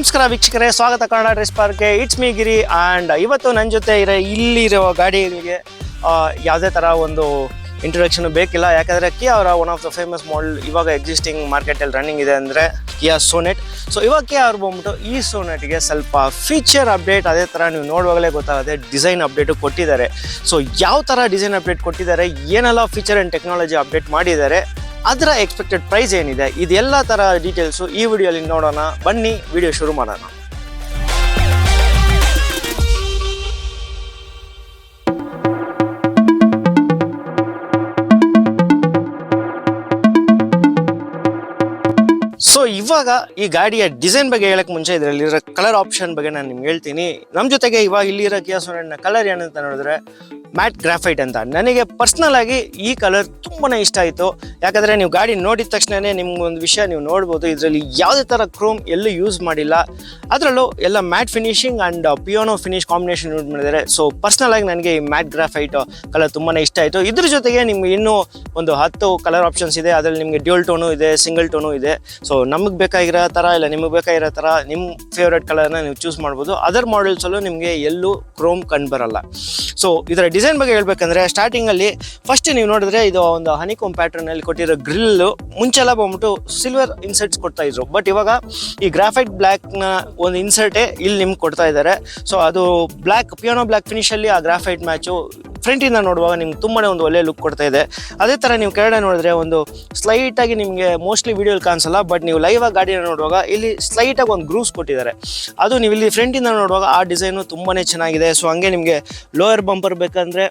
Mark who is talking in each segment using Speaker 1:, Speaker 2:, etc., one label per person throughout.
Speaker 1: ನಮಸ್ಕಾರ ವೀಕ್ಷಕರೇ, ಸ್ವಾಗತ ಕನ್ನಡ ಡ್ರೆಸ್ ಪಾರ್ಕ್ಗೆ. ಇಟ್ಸ್ ಮೀ ಗಿರಿ ಆ್ಯಂಡ್ ಇವತ್ತು ನನ್ನ ಜೊತೆ ಇರೋ ಇಲ್ಲಿರೋ ಗಾಡಿಗಳಿಗೆ ಯಾವುದೇ ಥರ ಒಂದು ಇಂಟ್ರೊಡಕ್ಷನ್ ಬೇಕಿಲ್ಲ. ಯಾಕಂದರೆ ಕಿ ಅವರ one of the famous model ಇವಾಗ ಎಕ್ಸಿಸ್ಟಿಂಗ್ ಮಾರ್ಕೆಟಲ್ಲಿ ರನ್ನಿಂಗ್ ಇದೆ ಅಂದರೆ ಕಿಯಾ ಸೋನೆಟ್ ಸೊ ಇವಾಗ ಯಾರು ಅವ್ರು ಬಂದ್ಬಿಟ್ಟು ಈ ಸೋನೆಟ್ಗೆ ಸ್ವಲ್ಪ ಫೀಚರ್ ಅಪ್ಡೇಟ್ ಅದೇ ಥರ ನೀವು ನೋಡುವಾಗಲೇ ಗೊತ್ತಾಗುತ್ತೆ. ಡಿಸೈನ್ ಅಪ್ಡೇಟು ಕೊಟ್ಟಿದ್ದಾರೆ. ಸೊ ಯಾವ ಥರ ಡಿಸೈನ್ ಅಪ್ಡೇಟ್ ಕೊಟ್ಟಿದ್ದಾರೆ, ಏನೆಲ್ಲ ಫೀಚರ್ ಆ್ಯಂಡ್ ಟೆಕ್ನಾಲಜಿ ಅಪ್ಡೇಟ್ ಮಾಡಿದ್ದಾರೆ, ಅದರ ಎಕ್ಸ್ಪೆಕ್ಟೆಡ್ ಪ್ರೈಸ್ ಏನಿದೆ, ಇದೆಲ್ಲ ಥರ ಡೀಟೇಲ್ಸು ಈ ವಿಡಿಯೋಲಿ ನೋಡೋಣ. ಬನ್ನಿ ವಿಡಿಯೋ ಶುರು ಮಾಡೋಣ. ಸೊ ಇವಾಗ ಈ ಗಾಡಿಯ ಡಿಸೈನ್ ಬಗ್ಗೆ ಹೇಳಕ್ ಮುಂಚೆ ಇದರಲ್ಲಿರೋ ಕಲರ್ ಆಪ್ಷನ್ ಬಗ್ಗೆ ನಾನು ನಿಮ್ಗೆ ಹೇಳ್ತೀನಿ. ನಮ್ಮ ಜೊತೆಗೆ ಇವಾಗ ಇಲ್ಲಿರೋ ಕಿಯಾ ಸೋನೆಟ್ನ ಕಲರ್ ಏನಂತ ನೋಡಿದ್ರೆ ಮ್ಯಾಟ್ ಗ್ರಾಫೈಟ್ ಅಂತ. ನನಗೆ ಪರ್ಸ್ನಲ್ ಆಗಿ ಈ ಕಲರ್ ತುಂಬಾ ಇಷ್ಟ ಆಯಿತು. ಯಾಕಂದ್ರೆ ನೀವು ಗಾಡಿ ನೋಡಿದ ತಕ್ಷಣನೇ ನಿಮ್ಗೆ ಒಂದು ವಿಷಯ ನೀವು ನೋಡ್ಬೋದು. ಇದರಲ್ಲಿ ಯಾವುದೇ ಥರ ಕ್ರೋಮ್ ಎಲ್ಲೂ ಯೂಸ್ ಮಾಡಿಲ್ಲ. ಅದರಲ್ಲೂ ಎಲ್ಲ matte finishing and piano finish combination use ಮಾಡಿದ್ದಾರೆ. ಸೊ ಪರ್ಸ್ನಲ್ ಆಗಿ ನನಗೆ ಈ ಮ್ಯಾಟ್ ಗ್ರಾಫೈಟ್ ಕಲರ್ ತುಂಬಾ ಇಷ್ಟ ಆಯಿತು. ಇದ್ರ ಜೊತೆಗೆ ನಿಮ್ಗೆ ಇನ್ನೂ ಒಂದು ಹತ್ತು ಕಲರ್ ಆಪ್ಷನ್ಸ್ ಇದೆ. ಅದರಲ್ಲಿ ನಿಮಗೆ ಡ್ಯೂಲ್ ಟೋನು ಇದೆ ಸಿಂಗಲ್ ಟೋನು ಇದೆ. ಸೊ ನಮಗೆ ಬೇಕಾಗಿರೋ ಥರ ಇಲ್ಲ, ನಿಮಗೆ ಬೇಕಾಗಿರೋ ಥರ ನಿಮ್ಮ ಫೇವ್ರೇಟ್ ಕಲರ್ನ ನೀವು ಚೂಸ್ ಮಾಡ್ಬೋದು. ಅದರ್ ಮಾಡೆಲ್ಸಲ್ಲೂ ನಿಮಗೆ ಎಲ್ಲೂ ಕ್ರೋಮ್ ಕಂಡು ಬರಲ್ಲ. ಸೊ ಇದರ ಡಿಸೈನ್ ಬಗ್ಗೆ ಹೇಳ್ಬೇಕಂದ್ರೆ ಸ್ಟಾರ್ಟಿಂಗಲ್ಲಿ ಫಸ್ಟ್ ನೀವು ನೋಡಿದ್ರೆ ಇದು ಒಂದು ಹನಿಕೋಮ್ ಪ್ಯಾಟರ್ನಲ್ಲಿ ಕೊಟ್ಟಿರೋ ಗ್ರಿಲ್ಲು ಮುಂಚೆಲ್ಲ ಬಂದ್ಬಿಟ್ಟು ಸಿಲ್ವರ್ ಇನ್ಸರ್ಟ್ಸ್ ಕೊಡ್ತಾ ಇದ್ರು. ಬಟ್ ಇವಾಗ ಈ ಗ್ರಾಫೈಟ್ ಬ್ಲ್ಯಾಕ್ನ ಒಂದು ಇನ್ಸರ್ಟೇ ಇಲ್ಲಿ ನಿಮ್ಗೆ ಕೊಡ್ತಾ ಇದ್ದಾರೆ ಸೊ ಅದು ಬ್ಲ್ಯಾಕ್ ಪಿಯಾನೋ ಬ್ಲ್ಯಾಕ್ ಫಿನಿಶಲ್ಲಿ ಆ ಗ್ರಾಫೈಟ್ ಮ್ಯಾಚು ಫ್ರಂಟಿಂದ ನೋಡುವಾಗ ನಿಮ್ಗೆ ತುಂಬಾನೇ ಒಂದು ಒಳ್ಳೆ ಲುಕ್ ಕೊಡ್ತಾ ಇದೆ. ಅದೇ ಥರ ನೀವು ಕೆಳಗಡೆ ನೋಡಿದ್ರೆ ಒಂದು ಸ್ಲೈಟಾಗಿ ನಿಮಗೆ ಮೋಸ್ಟ್ಲಿ ವಿಡಿಯೋಲಿ ಕಾಣಿಸಲ್ಲ ಬಟ್ ನೀವು ಲೈವ್ ಗಾಡಿನ ನೋಡುವಾಗ ಇಲ್ಲಿ ಸ್ಲೈಟ್ ಆಗಿ ಒಂದು ಗ್ರೂಸ್ ಕೊಟ್ಟಿದ್ದಾರೆ. ಅದು ನೀವು ಇಲ್ಲಿ ಫ್ರಂಟಿಂದ ನೋಡುವಾಗ ಆ ಡಿಸೈನು ತುಂಬಾನೇ ಚೆನ್ನಾಗಿದೆ. ಸೊ ಹಂಗೆ ನಿಮಗೆ ಲೋಯರ್ ಬಂಪರ್ ಬೇಕಂದ್ರೆ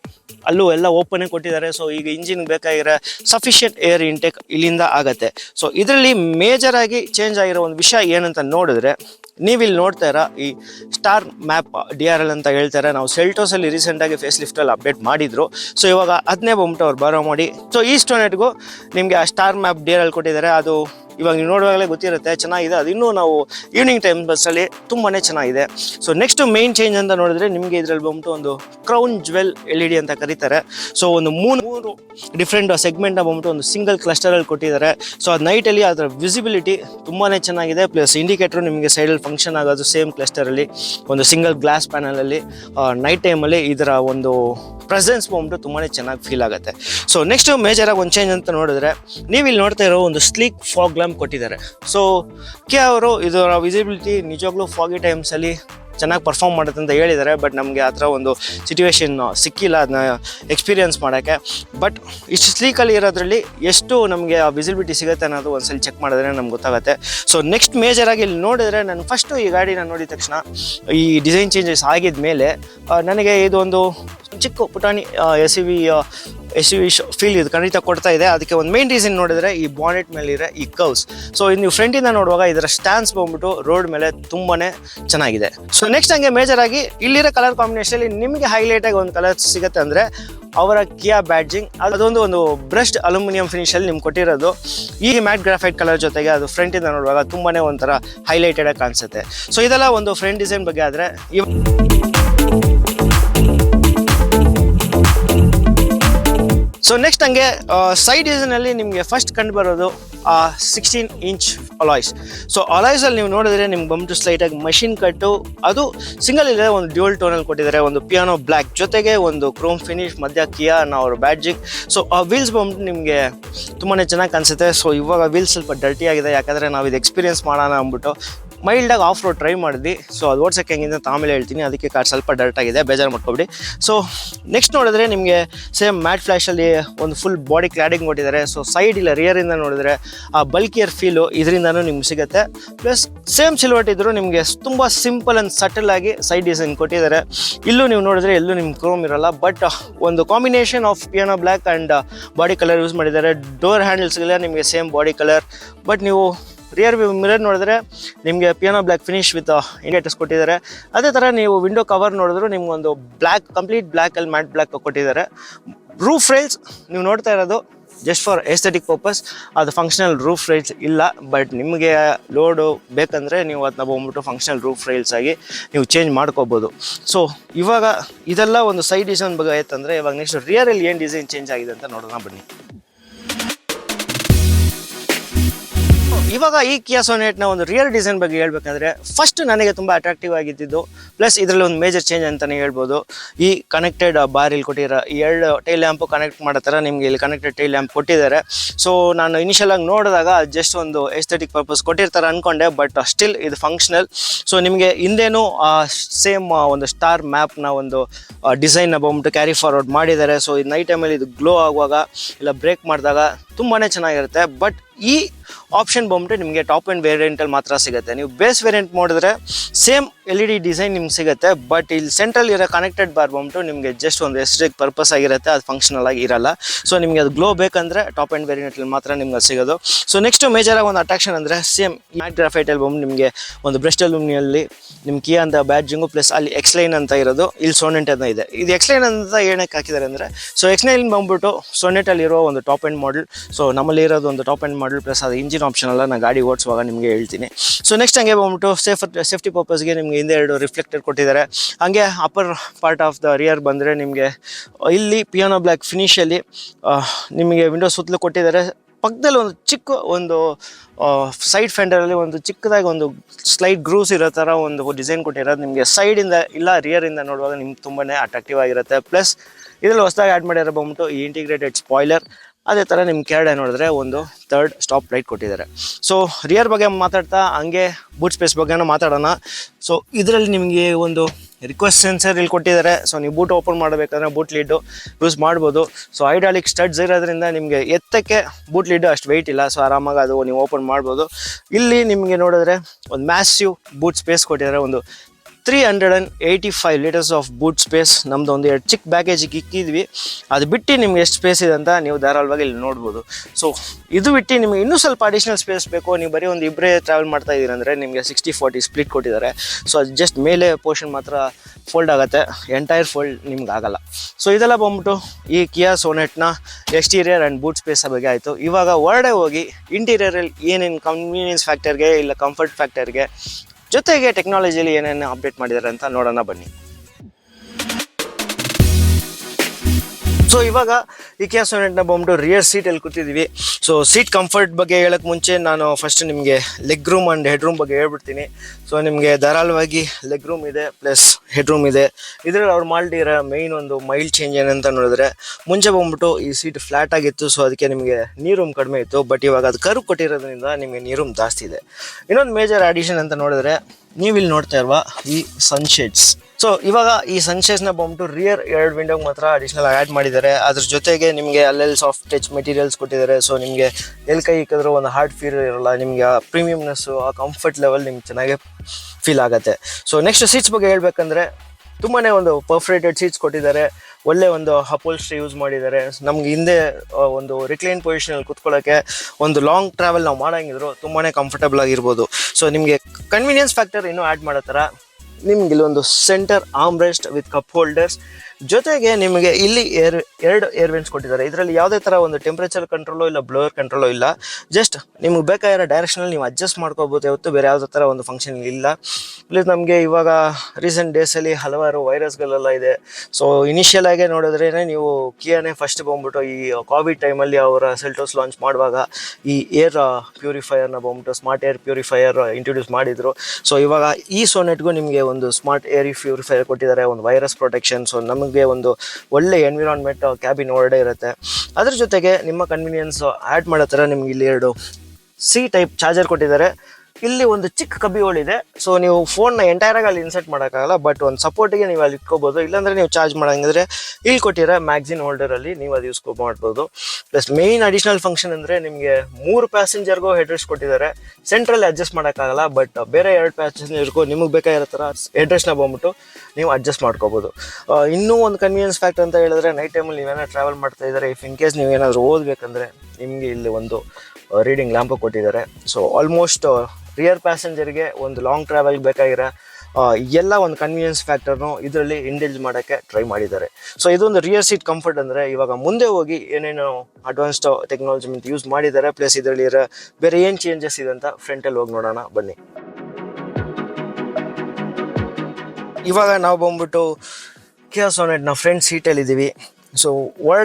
Speaker 1: ಅಲ್ಲೂ ಎಲ್ಲ ಓಪನ್ ಕೊಟ್ಟಿದ್ದಾರೆ. ಸೊ ಈಗ ಇಂಜಿನ್ ಬೇಕಾಗಿರೋ ಸಫಿಷಿಯಂಟ್ ಏರ್ ಇಂಟೇಕ್ ಇಲ್ಲಿಂದ ಆಗತ್ತೆ. ಸೊ ಇದರಲ್ಲಿ ಮೇಜರ್ ಆಗಿ ಚೇಂಜ್ ಆಗಿರೋ ಒಂದು ವಿಷಯ ಏನಂತ ನೋಡಿದ್ರೆ ನೀವಿಲ್ಲಿ ನೋಡ್ತಾ ಇರೋ ಈ star map, D R L ಅಂತ ಹೇಳ್ತಾರೆ ನಾವು ಸೆಲ್ಟೋಸಲ್ಲಿ ರೀಸೆಂಟಾಗಿ ಫೇಸ್ ಲಿಫ್ಟಲ್ಲಿ ಅಪ್ಡೇಟ್ ಮಾಡಿದ್ರು. ಸೊ, ಇವಾಗ ಅದನ್ನೇ ಬಂದ್ಬಿಟ್ಟು ಅವ್ರು ಬರೋ ಮಾಡಿ. ಸೊ, ಈ ಸ್ಟೋನೆಟ್ಗೂ ನಿಮಗೆ ಆ star map, D R L ಕೊಟ್ಟಿದ್ದಾರೆ. ಅದು ಇವಾಗ ನೀವು ನೋಡುವಾಗಲೇ ಗೊತ್ತಿರುತ್ತೆ, ಚೆನ್ನಾಗಿದೆ. ಅದು ಇನ್ನೂ ನಾವು ಈವ್ನಿಂಗ್ ಟೈಮ್ ಬಸ್ಸಲ್ಲಿ ತುಂಬಾ ಚೆನ್ನಾಗಿದೆ. ಸೊ, ನೆಕ್ಸ್ಟ್ ಮೇನ್ ಚೇಂಜ್ ಅಂತ ನೋಡಿದ್ರೆ ನಿಮಗೆ ಇದರಲ್ಲಿ ಬಂದ್ಬಿಟ್ಟು ಒಂದು crown jewel L E D ಅಂತ ಕರೀತಾರೆ. ಸೊ, ಒಂದು ಮೂರು ಮೂರು ಡಿಫ್ರೆಂಟ್ ಸೆಗ್ಮೆಂಟ್ನ ಬಂದ್ಬಿಟ್ಟು ಒಂದು ಸಿಂಗಲ್ ಕ್ಲಸ್ಟರಲ್ಲಿ ಕೊಟ್ಟಿದ್ದಾರೆ. ಸೊ, ಅದು ನೈಟಲ್ಲಿ ಅದರ ವಿಸಿಬಿಲಿಟಿ ತುಂಬಾ ಚೆನ್ನಾಗಿದೆ. ಪ್ಲಸ್ ಇಂಡಿಕೇಟ್ರು ನಿಮಗೆ ಸೈಡಲ್ಲಿ ಫಂಕ್ಷನ್ ಆಗೋದು ಸೇಮ್ ಕ್ಲಸ್ಟರಲ್ಲಿ ಒಂದು ಸಿಂಗಲ್ ಗ್ಲಾಸ್ ಪ್ಯಾನಲಲ್ಲಿ ನೈಟ್ ಟೈಮಲ್ಲಿ ಇದರ ಒಂದು ಪ್ರೆಸೆನ್ಸ್ ಬಂದ್ಬಿಟ್ಟು ತುಂಬಾ ಚೆನ್ನಾಗಿ ಫೀಲ್ ಆಗುತ್ತೆ. ಸೊ ನೆಕ್ಸ್ಟ್ ಮೇಜರಾಗಿ ಒಂದು ಚೇಂಜ್ ಅಂತ ನೋಡಿದ್ರೆ, ನೀವು ಇಲ್ಲಿ ನೋಡ್ತಾ ಇರೋ ಒಂದು ಸ್ಲೀಕ್ ಫಾಗ್ ಲ್ಯಾಂಪ್ ಕೊಟ್ಟಿದ್ದಾರೆ. ಸೊ ಕೆ ಅವರು ಇದರ ವಿಸಿಬಿಲಿಟಿ ನಿಜವಾಗ್ಲೂ ಫಾಗಿ ಟೈಮ್ಸಲ್ಲಿ ಚೆನ್ನಾಗಿ ಪರ್ಫಾರ್ಮ್ ಮಾಡುತ್ತೆ ಅಂತ ಹೇಳಿದ್ದಾರೆ ಬಟ್ ನಮಗೆ ಆ ಥರ ಒಂದು ಸಿಚುವೇಶನ್ ಸಿಕ್ಕಿಲ್ಲ ಅದನ್ನ ಎಕ್ಸ್ಪೀರಿಯನ್ಸ್ ಮಾಡೋಕ್ಕೆ. ಬಟ್ ಇಷ್ಟು ಸ್ಲೀಕಲ್ಲಿ ಇರೋದ್ರಲ್ಲಿ ಎಷ್ಟು ನಮಗೆ ಆ ವಿಸಿಬಿಲಿಟಿ ಸಿಗುತ್ತೆ ಅನ್ನೋದು ಒಂದ್ಸಲ ಚೆಕ್ ಮಾಡಿದ್ರೆ ನಮ್ಗೆ ಗೊತ್ತಾಗುತ್ತೆ. ಸೊ ನೆಕ್ಸ್ಟ್ ಮೇಜರಾಗಿ ಇಲ್ಲಿ ನೋಡಿದ್ರೆ ನಾನು ಫಸ್ಟು ಈ ಗಾಡಿನ ನೋಡಿದ ತಕ್ಷಣ ಈ ಡಿಸೈನ್ ಚೇಂಜಸ್ ಆಗಿದ ಮೇಲೆ ನನಗೆ ಇದೊಂದು ಚಿಕ್ಕ ಪುಟಾಣಿ S V S V feel ಇದು ಖಂಡಿತ ಕೊಡ್ತಾ ಇದೆ. ಅದಕ್ಕೆ ಒಂದು ಮೇನ್ ರೀಸನ್ ನೋಡಿದ್ರೆ ಈ ಬಾನೆಟ್ ಮೇಲಿರೋ ಈ ಕೌಸ್ ಸೊ ನೀವು ಫ್ರೆಂಡಿಂದ ನೋಡುವಾಗ ಇದರ ಸ್ಟ್ಯಾನ್ಸ್ ಬಂದ್ಬಿಟ್ಟು ರೋಡ್ ಮೇಲೆ ತುಂಬಾ ಚೆನ್ನಾಗಿದೆ. ಸೊ ನೆಕ್ಸ್ಟ್ ಹಂಗೆ ಮೇಜರ್ ಆಗಿ ಇಲ್ಲಿರೋ ಕಲರ್ ಕಾಂಬಿನೇಷನ್ ನಿಮಗೆ ಹೈಲೈಟ್ ಆಗಿ ಒಂದು ಕಲರ್ ಸಿಗುತ್ತೆ ಅಂದ್ರೆ ಅವರ ಕಿಯಾ ಬ್ಯಾಡ್ಜಿಂಗ್ ಅದೊಂದು ಒಂದು ಬ್ರಷ್ಡ್ ಅಲ್ಯೂಮಿನಿಯಂ ಫಿನಿಶ್ ಅಲ್ಲಿ ನಿಮ್ಗೆ ಕೊಟ್ಟಿರೋದು. ಈ ಮ್ಯಾಟ್ ಗ್ರಾಫೈಟ್ ಕಲರ್ ಜೊತೆಗೆ ಅದು ಫ್ರಂಟ್ ಇಂದ ನೋಡುವಾಗ ತುಂಬಾನೇ ಒಂಥರ ಹೈಲೈಟೆಡ್ ಆಗಿ ಕಾಣಿಸುತ್ತೆ. ಸೊ ಇದೆಲ್ಲ ಒಂದು ಫ್ರಂಟ್ ಡಿಸೈನ್ ಬಗ್ಗೆ ಆದ್ರೆ ಸೊ ನೆಕ್ಸ್ಟ್ ಹಂಗೆ ಸೈಡ್ ಡಿಸೈನಲ್ಲಿ ನಿಮಗೆ ಫಸ್ಟ್ ಕಂಡು ಬರೋದು ಸಿಕ್ಸ್ಟೀನ್ ಇಂಚ್ ಅಲಾಯ್ಸ್ ಸೊ ಅಲಾಯ್ಸಲ್ಲಿ ನೀವು ನೋಡಿದ್ರೆ ನಿಮ್ಗೆ ಬಂದ್ಬಿಟ್ಟು ಸ್ಲೈಟಾಗಿ ಮಷಿನ್ ಕಟ್ಟು ಅದು ಸಿಂಗಲ್ ಇದೆ ಒಂದು ಡ್ಯೂಲ್ ಟೋನಲ್ಲಿ ಕೊಟ್ಟಿದ್ದಾರೆ, ಒಂದು ಪಿಯಾನೋ ಬ್ಲ್ಯಾಕ್ ಜೊತೆಗೆ ಒಂದು ಕ್ರೋಮ್ ಫಿನಿಶ್ ಮಧ್ಯ ಕಿಯಾ ಅವ್ರ ಬ್ಯಾಡ್ಜಿಕ್ ಸೊ ಆ ವೀಲ್ಸ್ ಬಂದ್ಬಿಟ್ಟು ನಿಮಗೆ ತುಂಬಾ ಚೆನ್ನಾಗಿ ಕಾಣಿಸುತ್ತೆ. ಸೊ ಇವಾಗ ವೀಲ್ಸ್ ಸ್ವಲ್ಪ ಡರ್ಟಿ ಆಗಿದೆ, ಯಾಕಂದರೆ ನಾವು ಇದು ಎಕ್ಸ್ಪೀರಿಯನ್ಸ್ ಮಾಡೋಣ ಅಂದ್ಬಿಟ್ಟು ಮೈಲ್ಡಾಗಿ ಆಫ್ ರೋಡ್ ಟ್ರೈ ಮಾಡಿದ್ವಿ. ಸೊ ಅದು ಓಡ್ಸೋಕ್ಕೆ ಹೆಂಗಿದೆ ಅಂತ ಆಮೇಲೆ ಹೇಳ್ತೀನಿ. ಅದಕ್ಕೆ ಕಾರ್ ಸ್ವಲ್ಪ ಡರ್ಟ್ ಆಗಿದೆ, ಬೇಜಾರು ಮಾಡ್ಕೊಬಿಡಿ. ಸೊ ನೆಕ್ಸ್ಟ್ ನೋಡಿದ್ರೆ ನಿಮಗೆ ಸೇಮ್ ಮ್ಯಾಟ್ ಫ್ಲ್ಯಾಶಲ್ಲಿ ಒಂದು ಫುಲ್ ಬಾಡಿ ಕ್ಲಾಡಿಂಗ್ ಕೊಟ್ಟಿದ್ದಾರೆ. ಸೊ ಸೈಡ್ ಇಲ್ಲ ರಿಯರಿಂದ ನೋಡಿದ್ರೆ ಆ ಬಲ್ಕಿಯರ್ ಫೀಲು ಇದರಿಂದನೂ ನಿಮ್ಗೆ ಸಿಗುತ್ತೆ. ಪ್ಲಸ್ ಸೇಮ್ ಸಿಲ್ವರ್ಟ್ ಇದ್ದರೂ ನಿಮಗೆ ತುಂಬ ಸಿಂಪಲ್ ಆ್ಯಂಡ್ ಸಟಲ್ ಆಗಿ ಸೈಡ್ ಡಿಸೈನ್ ಕೊಟ್ಟಿದ್ದಾರೆ. ಇಲ್ಲೂ ನೀವು ನೋಡಿದ್ರೆ ಎಲ್ಲೂ ನಿಮ್ಗೆ ಕ್ರೋಮ್ ಇರಲ್ಲ ಬಟ್ ಒಂದು combination of piano black and body colour use ಮಾಡಿದ್ದಾರೆ. ಡೋರ್ ಹ್ಯಾಂಡಲ್ಸ್ಗೆಲ್ಲ ನಿಮಗೆ ಸೇಮ್ ಬಾಡಿ ಕಲರ್ ಬಟ್ ನೀವು ರಿಯರ್ ವ್ಯೂ ಮಿರರ್ ನೋಡಿದ್ರೆ ನಿಮಗೆ piano black finish with indicators ಕೊಟ್ಟಿದ್ದಾರೆ. ಅದೇ ಥರ ನೀವು ವಿಂಡೋ ಕವರ್ ನೋಡಿದ್ರು ನಿಮ್ಗೊಂದು ಬ್ಲ್ಯಾಕ್ ಕಂಪ್ಲೀಟ್ ಬ್ಲ್ಯಾಕಲ್ಲಿ ಮ್ಯಾಟ್ ಬ್ಲ್ಯಾಕ್ ಕೊಟ್ಟಿದ್ದಾರೆ. ರೂಫ್ ರೈಲ್ಸ್ ನೀವು ನೋಡ್ತಾ ಇರೋದು ಜಸ್ಟ್ ಫಾರ್ ಎಸ್ಥೆಟಿಕ್ ಪರ್ಪಸ್ ಅದು ಫಂಕ್ಷನಲ್ ರೂಫ್ ರೈಲ್ಸ್ ಇಲ್ಲ. ಬಟ್ ನಿಮಗೆ ಲೋಡು ಬೇಕಂದರೆ ನೀವು ಅದನ್ನ ಬಂದ್ಬಿಟ್ಟು ಫಂಕ್ಷನಲ್ ರೂಫ್ ರೈಲ್ಸ್ ಆಗಿ ನೀವು ಚೇಂಜ್ ಮಾಡ್ಕೋಬೋದು. ಸೊ ಇವಾಗ ಇದೆಲ್ಲ ಒಂದು ಸೈಡ್ ಡಿಸೈನ್ ಬಗ್ಗೆ ಆಯ್ತಂದರೆ ಇವಾಗ ನೆಕ್ಸ್ಟ್ ರಿಯರಲ್ಲಿ ಏನು ಡಿಸೈನ್ ಚೇಂಜ್ ಆಗಿದೆ ಅಂತ ನೋಡೋಣ ಬನ್ನಿ. ಇವಾಗ ಈ ಕಿಯಾ ಸೋನೆಟ್ನ ಒಂದು ರಿಯಲ್ ಡಿಸೈನ್ ಬಗ್ಗೆ ಹೇಳ್ಬೇಕಂದ್ರೆ ಫಸ್ಟ್ ನನಗೆ ತುಂಬ ಅಟ್ರಾಕ್ಟಿವ್ ಆಗಿದ್ದು ಪ್ಲಸ್ ಇದರಲ್ಲಿ ಒಂದು ಮೇಜರ್ ಚೇಂಜ್ ಅಂತಲೇ ಹೇಳ್ಬೋದು. ಈ ಕನೆಕ್ಟೆಡ್ ಬಾರ್ ಇಲ್ಲಿ ಕೊಟ್ಟಿರೋ ಎರಡು ಟೈಲ್ ಲ್ಯಾಂಪು ಕನೆಕ್ಟ್ ಮಾಡೋ ಥರ ನಿಮಗೆ ಇಲ್ಲಿ ಕನೆಕ್ಟೆಡ್ ಟೈಲ್ ಲ್ಯಾಂಪ್ ಕೊಟ್ಟಿದ್ದಾರೆ. ಸೊ ನಾನು ಇನಿಷಿಯಲ್ ಆಗಿ ನೋಡಿದಾಗ ಜಸ್ಟ್ ಒಂದು ಎಸ್ಥೆಟಿಕ್ ಪರ್ಪಸ್ ಕೊಟ್ಟಿರ್ತಾರೆ ಅನ್ಕೊಂಡೆ ಬಟ್ ಸ್ಟಿಲ್ ಇದು ಫಂಕ್ಷನಲ್ ಸೊ ನಿಮಗೆ ಹಿಂದೆನೂ ಸೇಮ್ ಒಂದು ಸ್ಟಾರ್ ಮ್ಯಾಪ್ನ ಒಂದು ಡಿಸೈನ್ನ ಬಂದ್ಬಿಟ್ಟು ಕ್ಯಾರಿ ಫಾರ್ವರ್ಡ್ ಮಾಡಿದ್ದಾರೆ. ಸೊ ಇದು ನೈಟ್ ಟೈಮಲ್ಲಿ ಇದು ಗ್ಲೋ ಆಗುವಾಗ, ಇಲ್ಲ ಬ್ರೇಕ್ ಮಾಡಿದಾಗ ತುಂಬಾ ಚೆನ್ನಾಗಿರುತ್ತೆ. ಬಟ್ ಈ ಆಪ್ಷನ್ ಬಂದ್ಬಿಟ್ಟು ನಿಮಗೆ ಟಾಪ್ ಆ್ಯಂಡ್ ವೇರಿಯಂಟಲ್ಲಿ ಮಾತ್ರ ಸಿಗುತ್ತೆ. ನೀವು ಬೇಸ್ ವೇರಿಯಂಟ್ ಮಾಡಿದ್ರೆ same L E D design ನಿಮ್ಗೆ ಸಿಗುತ್ತೆ ಬಟ್ ಇಲ್ಲಿ ಸೆಂಟ್ರಲ್ ಇರೋ ಕನೆಕ್ಟೆಡ್ ಬಾರ್ ಬಂದ್ಬಿಟ್ಟು ನಿಮಗೆ ಜಸ್ಟ್ ಒಂದು ಎಸ್ಟ್ರಿಕ್ ಪರ್ಪಸ್ ಆಗಿರುತ್ತೆ, ಅದು ಫಂಕ್ಷನಲ್ ಆಗಿ ಇರಲ್ಲ. ಸೊ ನಿಮಗೆ ಅದು ಗ್ಲೋ ಬೇಕಂದ್ರೆ ಟಾಪ್ ಆ್ಯಂಡ್ ವೇರಿಯಂಟಲ್ಲಿ ಮಾತ್ರ ನಿಮ್ಗೆ ಸಿಗೋದು. ಸೊ ನೆಕ್ಸ್ಟ್ ಮೇಜರಾಗಿ ಒಂದು ಅಟ್ರಾಕ್ಷನ್ ಅಂದರೆ ಸೇಮ್ ಮ್ಯಾಟ್ ಗ್ರಾಫೈಟಲ್ಲಿ ಬಂದು ನಿಮಗೆ ಒಂದು ಬ್ರೆಸ್ಟ್ ಅಲ್ಯೂಮಿನಿಯಲ್ಲಿ ನಿಮ್ಮ ಕಿಯಾ ಅಂತ ಬ್ಯಾಡ್ಜಿಂಗು ಪ್ಲಸ್ ಅಲ್ಲಿ ಎಕ್ಸ್ಲೈನ್ ಅಂತ ಇರೋದು. ಇಲ್ಲಿ ಸೋನೆಟ್ ಅಂತ ಇದೆ. ಇದು ಎಕ್ಸ್ಲೈನ್ ಅಂತ ಏನಕ್ಕೆ ಹಾಕಿದ್ದಾರೆ ಅಂದರೆ ಸೊ ಎಕ್ಸ್ಲೈನ್ ಬಂದ್ಬಿಟ್ಟು ಸೋನೆಟಲ್ಲಿ ಇರೋ ಒಂದು ಟಾಪ್ ಆ್ಯಂಡ್ ಮಾಡಲ್ ಸೊ ನಮ್ಮಲ್ಲಿ ಇರೋದು ಒಂದು ಟಾಪ್ ಆ್ಯಂಡ್ ಮಾಡಲ್ ಪ್ಲಸ್ ಅದು ಇಂಜಿನ್ ಆಪ್ಷನ್ ಅಲ್ಲ ನಾನು ಗಾಡಿ ಓಡಿಸುವಾಗ ನಿಮಗೆ ಹೇಳ್ತೀನಿ. ಸೊ ನೆಕ್ಸ್ಟ್ ಹಂಗೆ ಬಂದ್ಬಿಟ್ಟು ಸೇಫ್ ಸೇಫ್ಟಿ ಪರ್ಪಸ್ಗೆ ನಿಮಗೆ ಹಿಂದೆ ಎರಡು ರಿಫ್ಲೆಕ್ಟರ್ ಕೊಟ್ಟಿದ್ದಾರೆ. ಹಂಗೆ upper part of the rear ಬಂದರೆ ನಿಮಗೆ, ಇಲ್ಲಿ ಪಿಯಾನೋ ಬ್ಲ್ಯಾಕ್ ಫಿನಿಶಲ್ಲಿ ನಿಮಗೆ ವಿಂಡೋ ಸುತ್ತಲೂ ಕೊಟ್ಟಿದ್ದಾರೆ. ಪಕ್ಕದಲ್ಲಿ ಒಂದು ಚಿಕ್ಕ ಒಂದು ಸೈಡ್ ಫೆಂಡರಲ್ಲಿ ಒಂದು ಚಿಕ್ಕದಾಗಿ ಒಂದು ಸ್ಲೈಡ್ ಗ್ರೂಸ್ ಇರೋ ಥರ ಒಂದು ಡಿಸೈನ್ ಕೊಟ್ಟಿರೋದು ನಿಮಗೆ ಸೈಡಿಂದ ಇಲ್ಲ ರಿಯರಿಂದ ನೋಡುವಾಗ ನಿಮ್ಗೆ ತುಂಬಾ ಅಟ್ರಾಕ್ಟಿವ್ ಆಗಿರುತ್ತೆ. ಪ್ಲಸ್ ಇದರಲ್ಲಿ ಹೊಸದಾಗಿ ಆ್ಯಡ್ ಮಾಡಿರೋ ಬಂದ್ಬಿಟ್ಟು ಈ ಇಂಟಿಗ್ರೇಟೆಡ್ ಸ್ಪಾಯ್ಲರ್ ಅದೇ ಥರ ನಿಮ್ಮ ಕೆರಡೆ ನೋಡಿದ್ರೆ ಒಂದು ತರ್ಡ್ ಸ್ಟಾಪ್ ಲೈಟ್ ಕೊಟ್ಟಿದ್ದಾರೆ. ಸೊ ರಿಯರ್ ಬಗ್ಗೆ ಮಾತಾಡ್ತಾ, ಹಂಗೆ ಬೂಟ್ ಸ್ಪೇಸ್ ಬಗ್ಗೆನೂ ಮಾತಾಡೋಣ. ಸೊ ಇದರಲ್ಲಿ ನಿಮಗೆ ಒಂದು ರಿಕ್ವೆಸ್ಟ್ ಸೆನ್ಸರ್ ಇಲ್ಲಿ ಕೊಟ್ಟಿದ್ದಾರೆ. ಸೊ ನೀವು ಬೂಟ್ ಓಪನ್ ಮಾಡಬೇಕಂದ್ರೆ ಬೂಟ್ ಲೀಡು ಯೂಸ್ ಮಾಡ್ಬೋದು. ಸೊ ಐಡಾಲಿಕ್ ಸ್ಟಡ್ಸ್ ಇರೋದ್ರಿಂದ ನಿಮಗೆ ಎತ್ತಕ್ಕೆ ಬೂಟ್ ಲೀಡು ಅಷ್ಟು ವೆಯ್ಟ್ ಇಲ್ಲ. ಸೊ ಆರಾಮಾಗಿ ಅದು ನೀವು ಓಪನ್ ಮಾಡ್ಬೋದು. ಇಲ್ಲಿ ನಿಮಗೆ ನೋಡಿದ್ರೆ ಒಂದು ಮ್ಯಾಸಿವ್ ಬೂಟ್ ಸ್ಪೇಸ್ ಕೊಟ್ಟಿದ್ದಾರೆ. ಒಂದು three hundred and eighty five litres of boot space ನಮ್ಮದು ಒಂದು ಎರಡು ಚಿಕ್ಕ ಬ್ಯಾಗೇಜಿಗೆ ಇಕ್ಕಿದ್ವಿ. ಅದು ಬಿಟ್ಟು ನಿಮ್ಗೆ ಎಷ್ಟು ಸ್ಪೇಸ್ ಇದೆ ಅಂತ ನೀವು ಧಾರಾಳವಾಗಿ ಇಲ್ಲಿ ನೋಡ್ಬೋದು. ಸೊ ಇದು ಬಿಟ್ಟು ನಿಮಗೆ ಇನ್ನೂ ಸ್ವಲ್ಪ ಅಡಿಷನಲ್ ಸ್ಪೇಸ್ ಬೇಕು. ನೀವು ಬರೀ ಒಂದು ಇಬ್ಬರೇ ಟ್ರಾವೆಲ್ ಮಾಡ್ತಾ ಇದ್ದೀರಿ ನಿಮಗೆ ಸಿಕ್ಸ್ಟಿ ಫಾರ್ಟಿ ಸ್ಪ್ಲಿಟ್ ಕೊಟ್ಟಿದ್ದಾರೆ. ಸೊ ಅದು ಜಸ್ಟ್ ಮೇಲೆ ಪೋರ್ಷನ್ ಮಾತ್ರ ಫೋಲ್ಡ್ ಆಗುತ್ತೆ. ಎಂಟೈರ್ ಫೋಲ್ಡ್ ನಿಮ್ಗೆ ಆಗಲ್ಲ. ಸೊ ಇದೆಲ್ಲ ಬಂದ್ಬಿಟ್ಟು ಈ ಕಿಯಾ ಸೋನೆಟ್ನ ಎಕ್ಸ್ಟೀರಿಯರ್ ಆ್ಯಂಡ್ ಬೂಟ್ ಸ್ಪೇಸ್ ಬಗ್ಗೆ ಆಯಿತು. ಇವಾಗ ಹೊರಡೆ ಹೋಗಿ ಇಂಟೀರಿಯರಲ್ಲಿ ಏನೇನು ಕನ್ವೀನಿಯನ್ಸ್ ಫ್ಯಾಕ್ಟರ್ಗೆ ಇಲ್ಲ ಕಂಫರ್ಟ್ ಫ್ಯಾಕ್ಟರ್ಗೆ ಜೊತೆಗೆ ಟೆಕ್ನಾಲಜಿಯಲ್ಲಿ ಏನೇನು ಅಪ್ಡೇಟ್ ಮಾಡಿದ್ದಾರೆ ಅಂತ ನೋಡೋಣ ಬನ್ನಿ. ಸೊ ಇವಾಗ ಈ ಕಿಯಾ ಸೋನೆಟ್ನ ಬಂದ್ಬಿಟ್ಟು ರಿಯರ್ ಸೀಟಲ್ಲಿ ಕೂತಿದ್ದೀವಿ ಸೊ ಸೀಟ್ ಕಂಫರ್ಟ್ ಬಗ್ಗೆ ಹೇಳೋಕೆ ಮುಂಚೆ ನಾನು ಫಸ್ಟ್ ನಿಮಗೆ leg room and head room ಬಗ್ಗೆ ಹೇಳ್ಬಿಡ್ತೀನಿ. ಸೊ ನಿಮಗೆ ಧಾರಾಳವಾಗಿ ಲೆಗ್ ರೂಮ್ ಇದೆ ಪ್ಲಸ್ ಹೆಡ್ ರೂಮ್ ಇದೆ. ಇದರಲ್ಲಿ ಅವ್ರು ಮಾಡಿರೋ ಮೈನ್ ಒಂದು ಮೈಲ್ ಚೇಂಜ್ ಏನಂತ ನೋಡಿದ್ರೆ, ಮುಂಚೆ ಬಂದ್ಬಿಟ್ಟು ಈ ಸೀಟ್ ಫ್ಲಾಟ್ ಆಗಿತ್ತು ಸೊ ಅದಕ್ಕೆ ನಿಮಗೆ ನೀರೂಮ್ ಕಡಿಮೆ ಇತ್ತು. ಬಟ್ ಇವಾಗ ಅದು ಕರು ಕೊಟ್ಟಿರೋದ್ರಿಂದ ನಿಮಗೆ ನೀರೂಮ್ ಜಾಸ್ತಿ ಇದೆ. ಇನ್ನೊಂದು ಮೇಜರ್ ಆಡಿಷನ್ ಅಂತ ನೋಡಿದ್ರೆ ನೀವು ಇಲ್ಲಿ ನೋಡ್ತಾ ಇರುವ ಈ ಸನ್ಶೇಡ್ಸ್ ಸೊ ಇವಾಗ ಈ ಸನ್ಶೇಸ್ನ ಬಂದ್ಬಿಟ್ಟು ರಿಯರ್ ಎರಡು ವಿಂಡೋಗೆ ಮಾತ್ರ ಅಡಿಷನಲ್ ಆ್ಯಡ್ ಮಾಡಿದ್ದಾರೆ. ಅದ್ರ ಜೊತೆಗೆ ನಿಮಗೆ ಅಲ್ಲೆಲ್ಲಿ ಸಾಫ್ಟ್ ಟಚ್ ಮೆಟೀರಿಯಲ್ಸ್ ಕೊಟ್ಟಿದ್ದಾರೆ. ಸೊ ನಿಮಗೆ ಎಲ್ಲಿ ಕೈ ಇಕ್ಕಿದ್ರೂ ಒಂದು ಹಾರ್ಡ್ ಫೀಲ್ ಇರಲ್ಲ, ನಿಮಗೆ ಆ ಪ್ರೀಮಿಯಮ್ನೆಸ್ಸು ಆ ಕಂಫರ್ಟ್ ಲೆವೆಲ್ ನಿಮ್ಗೆ ಚೆನ್ನಾಗಿ ಫೀಲ್ ಆಗುತ್ತೆ. ಸೊ ನೆಕ್ಸ್ಟ್ ಸೀಟ್ಸ್ ಬಗ್ಗೆ ಹೇಳ್ಬೇಕಂದ್ರೆ ತುಂಬಾ ಒಂದು ಪರ್ಫ್ರೇಟೆಡ್ ಸೀಟ್ಸ್ ಕೊಟ್ಟಿದ್ದಾರೆ. ಒಳ್ಳೆ ಒಂದು ಹಪೋಲ್ಸ್ಟ್ರಿ ಯೂಸ್ ಮಾಡಿದ್ದಾರೆ. ನಮ್ಗೆ ಹಿಂದೆ ಒಂದು ರಿಕ್ಲೈನ್ ಪೊಸಿಷನಲ್ಲಿ ಕುತ್ಕೊಳ್ಳೋಕೆ ಒಂದು ಲಾಂಗ್ ಟ್ರಾವೆಲ್ ನಾವು ಮಾಡೋಂಗಿದ್ರು ತುಂಬಾ ಕಂಫರ್ಟಬಲ್ ಆಗಿರ್ಬೋದು. ಸೊ ನಿಮಗೆ ಕನ್ವೀನಿಯನ್ಸ್ ಫ್ಯಾಕ್ಟರ್ ಇನ್ನೂ ಆ್ಯಡ್ ಮಾಡೋ ಥರ ನಿಮ್ಗೆ ಇಲ್ಲೊಂದು centre arm rest with cup holders ಜೊತೆಗೆ ನಿಮಗೆ ಇಲ್ಲಿ ಏರ್, ಎರಡು ಏರ್ ವೆಂಟ್ಸ್ ಕೊಟ್ಟಿದ್ದಾರೆ. ಇದರಲ್ಲಿ ಯಾವುದೇ ಥರ ಒಂದು ಟೆಂಪ್ರೇಚರ್ ಕಂಟ್ರೋಲು ಇಲ್ಲ ಬ್ಲೋಯರ್ ಕಂಟ್ರೋಲು ಇಲ್ಲ. ಜಸ್ಟ್ ನಿಮ್ಗೆ ಬೇಕಾಗಿರೋ ಡೈರೆಕ್ಷನಲ್ಲಿ ನೀವು ಅಡ್ಜಸ್ಟ್ ಮಾಡ್ಕೋಬೋದು. ಯಾವತ್ತು ಬೇರೆ ಯಾವುದೇ ಥರ ಒಂದು ಫಂಕ್ಷನ್ ಇಲ್ಲ. ಪ್ಲಸ್ ನಮಗೆ ಇವಾಗ ರೀಸೆಂಟ್ ಡೇಸಲ್ಲಿ ಹಲವಾರು ವೈರಸ್ಗಳೆಲ್ಲ ಇದೆ. ಸೊ ಇನಿಷಿಯಲ್ ಆಗಿ ನೋಡಿದ್ರೆ ನೀವು ಕಿಯಾನೇ ಫಸ್ಟ್ ಬಂದ್ಬಿಟ್ಟು ಈ ಕೋವಿಡ್ ಟೈಮಲ್ಲಿ ಅವರ ಸೆಲ್ಟೋಸ್ ಲಾಂಚ್ ಮಾಡುವಾಗ ಈ ಏರ್ ಪ್ಯೂರಿಫೈಯರ್ನ ಬಂದ್ಬಿಟ್ಟು ಸ್ಮಾರ್ಟ್ ಏರ್ ಪ್ಯೂರಿಫೈಯರ್ ಇಂಟ್ರೊಡ್ಯೂಸ್ ಮಾಡಿದರು. ಸೊ ಇವಾಗ ಈ ಸೋನೆಟ್ಗೂ ನಿಮಗೆ ಒಂದು ಸ್ಮಾರ್ಟ್ ಏರ್ ಪ್ಯೂರಿಫೈಯರ್ ಕೊಟ್ಟಿದ್ದಾರೆ. ಒಂದು ವೈರಸ್ ಪ್ರೊಟೆಕ್ಷನ್ ಸೊ ನಮಗೆ ಒಂದು ಒಳ್ಳೆ ಎನ್ವಿರಾನ್ಮೆಂಟ್ ಕ್ಯಾಬಿನ್ ಒಳಗಡೆ ಇರುತ್ತೆ. ಅದ್ರ ಜೊತೆಗೆ ನಿಮ್ಮ ಕನ್ವೀನಿಯನ್ಸು ಆ್ಯಡ್ ಮಾಡೋ ಥರ ನಿಮ್ಗೆ ಇಲ್ಲಿ ಎರಡು ಸಿ ಟೈಪ್ ಚಾರ್ಜರ್ ಕೊಟ್ಟಿದ್ದಾರೆ. ಇಲ್ಲಿ ಒಂದು ಚಿಕ್ಕ ಕಬ್ಬಿ ಇದೆ ಸೊ ನೀವು ಫೋನ್ನ ಎಂಟೈರಾಗಿ ಅಲ್ಲಿ ಇನ್ಸರ್ಟ್ ಮಾಡೋಕ್ಕಾಗಲ್ಲ ಬಟ್ ಒಂದು ಸಪೋರ್ಟಿಗೆ ನೀವು ಅಲ್ಲಿ ಇಟ್ಕೋಬೋದು. ಇಲ್ಲಾಂದ್ರೆ ನೀವು ಚಾರ್ಜ್ ಮಾಡಂಗಿದ್ರೆ ಇಲ್ಲಿ ಕೊಟ್ಟಿರೋ ಮ್ಯಾಗ್ಝಿನ್ ಹೋಲ್ಡರಲ್ಲಿ ನೀವು ಅದು ಯೂಸ್ ಮಾಡ್ಬೋದು. ಪ್ಲಸ್ ಮೇನ್ ಅಡಿಷನಲ್ ಫಂಕ್ಷನ್ ಅಂದರೆ ನಿಮಗೆ ಮೂರು ಪ್ಯಾಸೆಂಜರ್ಗೂ ಹೆಡ್ರೆಸ್ ಕೊಟ್ಟಿದ್ದಾರೆ. ಸೆಂಟ್ರಲ್ಲಿ ಅಡ್ಜಸ್ಟ್ ಮಾಡೋಕ್ಕಾಗಲ್ಲ ಬಟ್ ಬೇರೆ ಎರಡು ಪ್ಯಾಸೆಂಜರ್ಗೂ ನಿಮಗೆ ಬೇಕಾಗಿರೋ ಥರ ಹೆಡ್ರೆಸ್ನ ಬಂದ್ಬಿಟ್ಟು ನೀವು ಅಡ್ಜಸ್ಟ್ ಮಾಡ್ಕೋಬೋದು. ಆ, ಇನ್ನೂ ಒಂದು ಕನ್ವೀನಿಯನ್ಸ್ ಫ್ಯಾಕ್ಟ್ ಅಂತ ಹೇಳಿದ್ರೆ ನೈಟ್ ಟೈಮಲ್ಲಿ ನೀವೇನೋ ಟ್ರಾವೆಲ್ ಮಾಡ್ತಾ ಇದ್ದಾರೆ ಇಫ್ ಇನ್ ಕೇಸ್ ನೀವೇನಾದರೂ ಓದಬೇಕಂದ್ರೆ ನಿಮಗೆ ಇಲ್ಲಿ ಒಂದು ರೀಡಿಂಗ್ ಲ್ಯಾಂಪ್ ಕೊಟ್ಟಿದ್ದಾರೆ. ಸೊ ಆಲ್ಮೋಸ್ಟ್ ರಿಯರ್ ಪ್ಯಾಸೆಂಜರ್ಗೆ ಒಂದು ಲಾಂಗ್ ಟ್ರಾವೆಲ್ ಬೇಕಾಗಿರೋ ಎಲ್ಲ ಒಂದು ಕನ್ವೀನಿಯನ್ಸ್ ಫ್ಯಾಕ್ಟರ್ನು ಇದರಲ್ಲಿ ಇಂಡಿಲ್ಜ್ ಮಾಡೋಕ್ಕೆ ಟ್ರೈ ಮಾಡಿದ್ದಾರೆ. ಸೊ ಇದೊಂದು ರಿಯರ್ ಸೀಟ್ ಕಂಫರ್ಟ್ ಅಂದರೆ ಇವಾಗ ಮುಂದೆ ಹೋಗಿ ಏನೇನು ಅಡ್ವಾನ್ಸ್ಡ್ ಟೆಕ್ನಾಲಜಿ ಮಿಂತ ಯೂಸ್ ಮಾಡಿದ್ದಾರೆ ಪ್ಲಸ್ ಇದರಲ್ಲಿ ಇರೋ ಬೇರೆ ಏನು ಚೇಂಜಸ್ ಇದೆ ಅಂತ ಫ್ರಂಟಲ್ಲಿ ಹೋಗಿ ನೋಡೋಣ, ಬನ್ನಿ. ಇವಾಗ ನಾವು ಬಂದ್ಬಿಟ್ಟು ಕಿಯಾ ಸೋನೆಟ್ನ ಫ್ರಂಟ್ ಸೀಟಲ್ಲಿ ಇದ್ದೀವಿ ಸೊ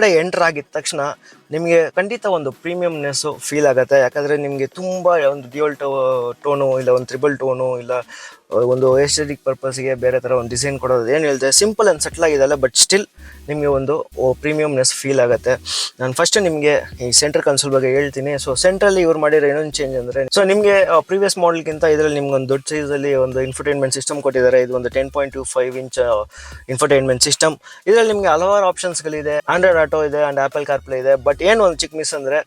Speaker 1: ಎಂಟರ್ ಆಗಿದ ತಕ್ಷಣ ನಿಮಗೆ ಖಂಡಿತ ಒಂದು ಪ್ರೀಮಿಯಮ್ನೆಸ್ಸು ಫೀಲ್ ಆಗುತ್ತೆ. ಯಾಕಂದರೆ ನಿಮಗೆ ತುಂಬ ಒಂದು ಡ್ಯೂಯಲ್ ಟೋ ಟೋನು ಇಲ್ಲ, ಒಂದು ತ್ರಿಬಲ್ ಟೋನು ಇಲ್ಲ ಒಂದು ಎಸ್ಟೆಟಿಕ್ ಪರ್ಪಸ್ಗೆ ಬೇರೆ ಥರ ಒಂದು ಡಿಸೈನ್ ಕೊಡೋದು ಏನು ಹೇಳ್ತಾರೆ ಸಿಂಪಲ್ ಆ್ಯಂಡ್ ಸೆಟ್ಲ್ ಆಗಿದೆಲ್ಲ ಬಟ್ ಸ್ಟಿಲ್ ನಿಮಗೆ ಒಂದು ಪ್ರೀಮಿಯಮ್ನೆಸ್ ಫೀಲ್ ಆಗುತ್ತೆ. ನಾನು ಫಸ್ಟ್ ನಿಮಗೆ ಈ ಸೆಂಟರ್ ಕನ್ಸೋಲ್ ಬಗ್ಗೆ ಹೇಳ್ತೀನಿ. ಸೊ ಸೆಂಟ್ರಲ್ಲಿ ಇವ್ರು ಮಾಡಿರೋ ಇನ್ನೊಂದು ಚೇಂಜ್ ಅಂದರೆ ಸೊ ನಿಮಗೆ ಪ್ರೀವಿಯಸ್ ಮಾಡೆಲ್ಗಿಂತ ಇದರಲ್ಲಿ ನಿಮ್ಗೆ ಒಂದು ದೊಡ್ಡ ಸೈಜಲ್ಲಿ ಒಂದು ಇನ್ಫರ್ಟೈನ್ಮೆಂಟ್ ಸಿಸ್ಟಮ್ ಕೊಟ್ಟಿದ್ದಾರೆ. ಇದು ಒಂದು ten point two five inch infotainment system ಇದರಲ್ಲಿ ನಿಮಗೆ ಹಲವಾರು ಆಪ್ಷನ್ಸ್ಗಳಿದೆ ಆಂಡ್ರಾಯ್ಡ್ ಆಟೋ ಇದೆ ಆ್ಯಂಡ್ ಆ್ಯಪಲ್ ಕಾರ್ಪ್ಲೇ ಇದೆ. ಬಟ್ ಏನು ಒಂದು ಚಿಕ್ಕ ಮಿಸ್ ಅಂದರೆ,